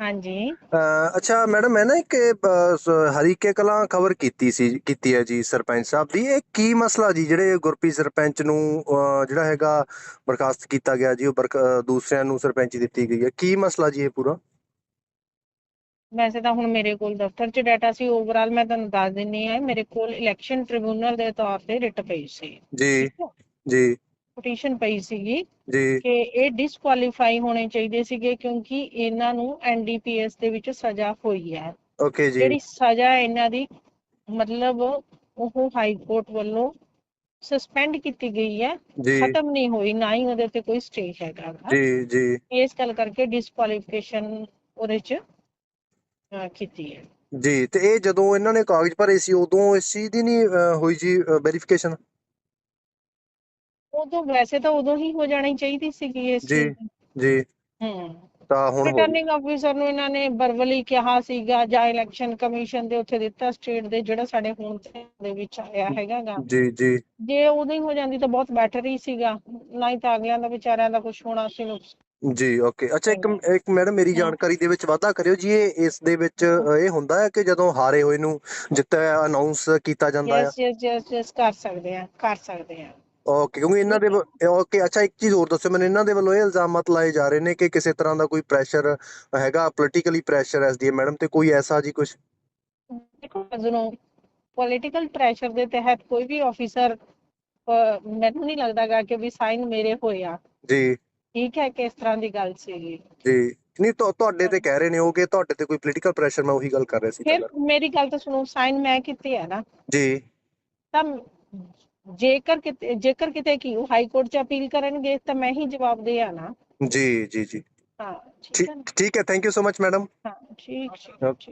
ਹਾਂਜੀ। ਅ, ਅੱਛਾ ਮੈਡਮ ਮੈਂ ਨਾ ਇੱਕ ਸ- ਹਰੀਕੇ ਕਲਾਂ ਖਬਰ ਕੀਤੀ ਸੀ ਕੀਤੀ ਹੈ ਜੀ ਸਰਪੰਚ ਸਾਹਿਬ ਦੀ। ਇਹ ਕੀ ਮਸਲਾ ਜੀ ਜਿਹੜੇ ਗੁਰਪ੍ਰੀਤ ਸਰਪੰਚ ਨੂੰ ਜਿਹੜਾ ਹੈਗਾ ਬਰਖਾਸਤ ਕੀਤਾ ਗਿਆ ਜੀ ਉਹ ਬਰਖ- ਦੂਸਰਿਆਂ ਨੂੰ ਸਰਪੰਚੀ ਦਿੱਤੀ ਗਈ ਹੈ। ਕੀ ਮਸਲਾ ਜੀ ਇਹ ਪੂਰਾ? ਵੈਸੇ ਤਾਂ ਹੁਣ ਮੇਰੇ ਕੋਲ ਦਫ਼ਤਰ 'ਚ ਡਾਟਾ ਸੀ। ਓਵਰਆਲ ਮੈਂ ਤੁਹਾਨੂੰ ਦੱਸ ਦਿੰਨੀ ਆ ਮੇਰੇ ਕੋਲ ਇਲੈਕਸ਼ਨ ਟ੍ਰਿਬਿਊਨਲ ਦੇ ਤੌਰ ਤੇ ਰਿਟ ਪਈ ਸੀ। ਜੀ ਜੀ। ਪਟੀਸ਼ਨ ਪਈ ਸੀਗੀ ਜੀ। ਕਿ ਇਹ ਡਿਸਕੁਆਲੀਫਾਈ ਹੋਣੇ ਚਾਹੀਦੇ ਸੀਗੇ ਕਿਉਂਕਿ ਇਹਨਾਂ ਨੂੰ ਐਨਡੀਪੀਐਸ ਦੇ ਵਿੱਚ ਸਜ਼ਾ ਹੋਈ ਹੈ। ਓਕੇ ਜੀ। ਜਿਹੜੀ ਸਜ਼ਾ ਇਹਨਾਂ ਦੀ ਮਤਲਬ ਉਹ ਹਾਈ ਕੋਰਟ ਵੱਲੋਂ ਸਸਪੈਂਡ ਕੀਤੀ ਗਈ ਹੈ। ਜੀ। ਖਤਮ ਨਹੀਂ ਹੋਈ ਨਾ ਹੀ ਉਹਦੇ ਤੇ ਕੋਈ ਸਟੇ ਹੈਗਾ ਗਾ। ਜੀ ਜੀ। ਇਸ ਗੱਲ ਕਰਕੇ ਡਿਸਕੁਆਲੀਫਿਕੇਸ਼ਨ ਉਹਦੇ ਚ ਅਹ, ਕੀਤੀ ਹੈ। ਜੀ ਤੇ ਇਹ ਜਦੋਂ ਇਹਨਾਂ ਨੇ ਕਾਗਜ਼ ਭਰੇ ਸੀ ਉਦੋਂ ਇਸ ਚੀਜ਼ ਦੀ ਨਹੀਂ ਅ, ਹੋਈ ਜੀ ਵੈਰੀਫਿਕੇਸ਼ਨ ਉਦੋਂ ਵੈਸੇ ਤਾਂ ਉਦੋਂ ਹੀ ਹੋ ਜਾਣੀ ਚਾਹੀਦੀ ਸੀਗੀ ਇਸ ਜੀ। ਚੀਜ਼ ਦੀ। ਜੀ। ਹੂੰ। ਤਾਂ ਹੁਣ ਹੋ ਰਿਟਰਨਿੰਗ ਆਫੀਸਰ ਨੂੰ ਇਹਨਾਂ ਨੇ ਵਰਬਲੀ ਕਿਹਾ ਸੀਗਾ ਜਾਂ ਇਲੈਕਸ਼ਨ ਕਮਿਸ਼ਨ ਦੇ ਉੱਥੇ ਦਿੱਤਾ ਸਟੇਟ ਦੇ ਜਿਹੜਾ ਸਾਡੇ ਹੁਣ ਦੇ ਵਿੱਚ ਆਇਆ ਹੈਗਾ ਗਾ ਜੀ ਜੀ। ਜੇ ਉਦੋਂ ਹੀ ਹੋ ਜਾਂਦੀ ਤਾਂ ਬਹੁਤ ਬੈਟਰ ਹੀ ਸੀਗਾ। ਨਹੀਂ ਤਾਂ ਅਗਲਿਆਂ ਦਾ ਵਿਚਾਰਿਆਂ ਦਾ ਕੁਝ ਹੋਣਾ ਸੀ ਨੁਕਸ ਜੀ ਓਕੇ ਅੱਛਾ ਇੱਕ ਇੱਕ ਮੈਡਮ ਮੇਰੀ ਜਾਣਕਾਰੀ ਦੇ ਵਿੱਚ ਵਾਧਾ ਕਰਿਓ ਜੀ ਇਹ ਇਸ ਦੇ ਵਿੱਚ ਅ, ਇਹ ਹੁੰਦਾ ਹੈ ਕਿ ਜਦੋਂ ਹਾਰੇ ਹੋਏ ਨੂੰ ਜਿੱਤਿਆ ਅਨਾਉਂਸ ਕੀਤਾ ਜਾਂਦਾ ਹੈ ਯੈਸ ਯੈਸ ਯੈਸ ਕਰ ਸਕਦੇ ਆ ਕਰ ਸਕਦੇ ਆ। ਓਕੇ ਕਿਉਂਕਿ ਇਹਨਾਂ ਦੇ ਓਕੇ ਅੱਛਾ ਇੱਕ ਚੀਜ਼ ਹੋਰ ਦੱਸੋ ਮੈਨੂੰ ਇਹਨਾਂ ਦੇ ਵੱਲੋਂ ਇਹ ਇਲਜ਼ਾਮਤ ਲਾਏ ਜਾ ਰਹੇ ਨੇ ਕਿ ਕਿਸੇ ਤਰ੍ਹਾਂ ਦਾ ਕੋਈ ਪ੍ਰੈਸ਼ਰ ਹੈਗਾ ਪੋਲੀਟੀਕਲੀ ਪ੍ਰੈਸ਼ਰ ਐਸ ਦੀ ਮੈਡਮ ਤੇ ਕੋਈ ਐਸਾ ਜੀ ਕੁਝ ਦੇਖੋ ਜਦੋਂ ਪੋਲੀਟੀਕਲ ਪ੍ਰੈਸ਼ਰ ਦੇ ਤਹਿਤ ਕੋਈ ਵੀ ਆਫੀਸਰ ਮੈਨੂੰ ਨਹੀਂ ਲੱਗਦਾਗਾ ਕਿ ਵੀ ਸਾਈਨ ਮੇਰੇ ਹੋਏ ਆ। ਜੀ। ਠੀਕ ਹੈ ਕਿ ਇਸ ਤਰ੍ਹਾਂ ਦੀ ਗੱਲ ਸੀਗੀ? ਜੀ। ਨਹੀਂ ਤੁਹਾ- ਤੁਹਾਡੇ ਤੇ ਕਹਿ ਰਹੇ ਨੇ ਉਹ ਕਿ ਤੁਹਾਡੇ ਤੇ ਕੋਈ ਪੋਲੀਟੀਕਲ ਪ੍ਰੈਸ਼ਰ ਮੈਂ ਉਹੀ ਗੱਲ ਕਰ ਰਿਹਾ ਸੀ ਫਿਰ ਪਹਿਲਾਂ। ਮੇਰੀ ਗੱਲ ਤਾਂ ਸੁਣੋ ਸਾਈਨ ਮੈਂ ਕੀਤੇ ਆ ਨਾ। ਜੀ। ਤਾਂ ਜੇਕਰ ਕਿਤੇ ਜੇਕਰ ਕਿਤੇ ਕੀ ਉਹ ਹਾਈ ਕੋਰਟ 'ਚ ਅਪੀਲ ਕਰਨਗੇ ਤਾਂ ਮੈਂ ਹੀ ਜਵਾਬ ਦੇ ਆ ਨਾ ਜੀ ਜੀ ਜੀ ਹਾਂ ਠੀਕ ਠੀਕ ਹੈ ਨਾ? ਠੀਕ ਹੈ ਥੈਂਕ ਯੂ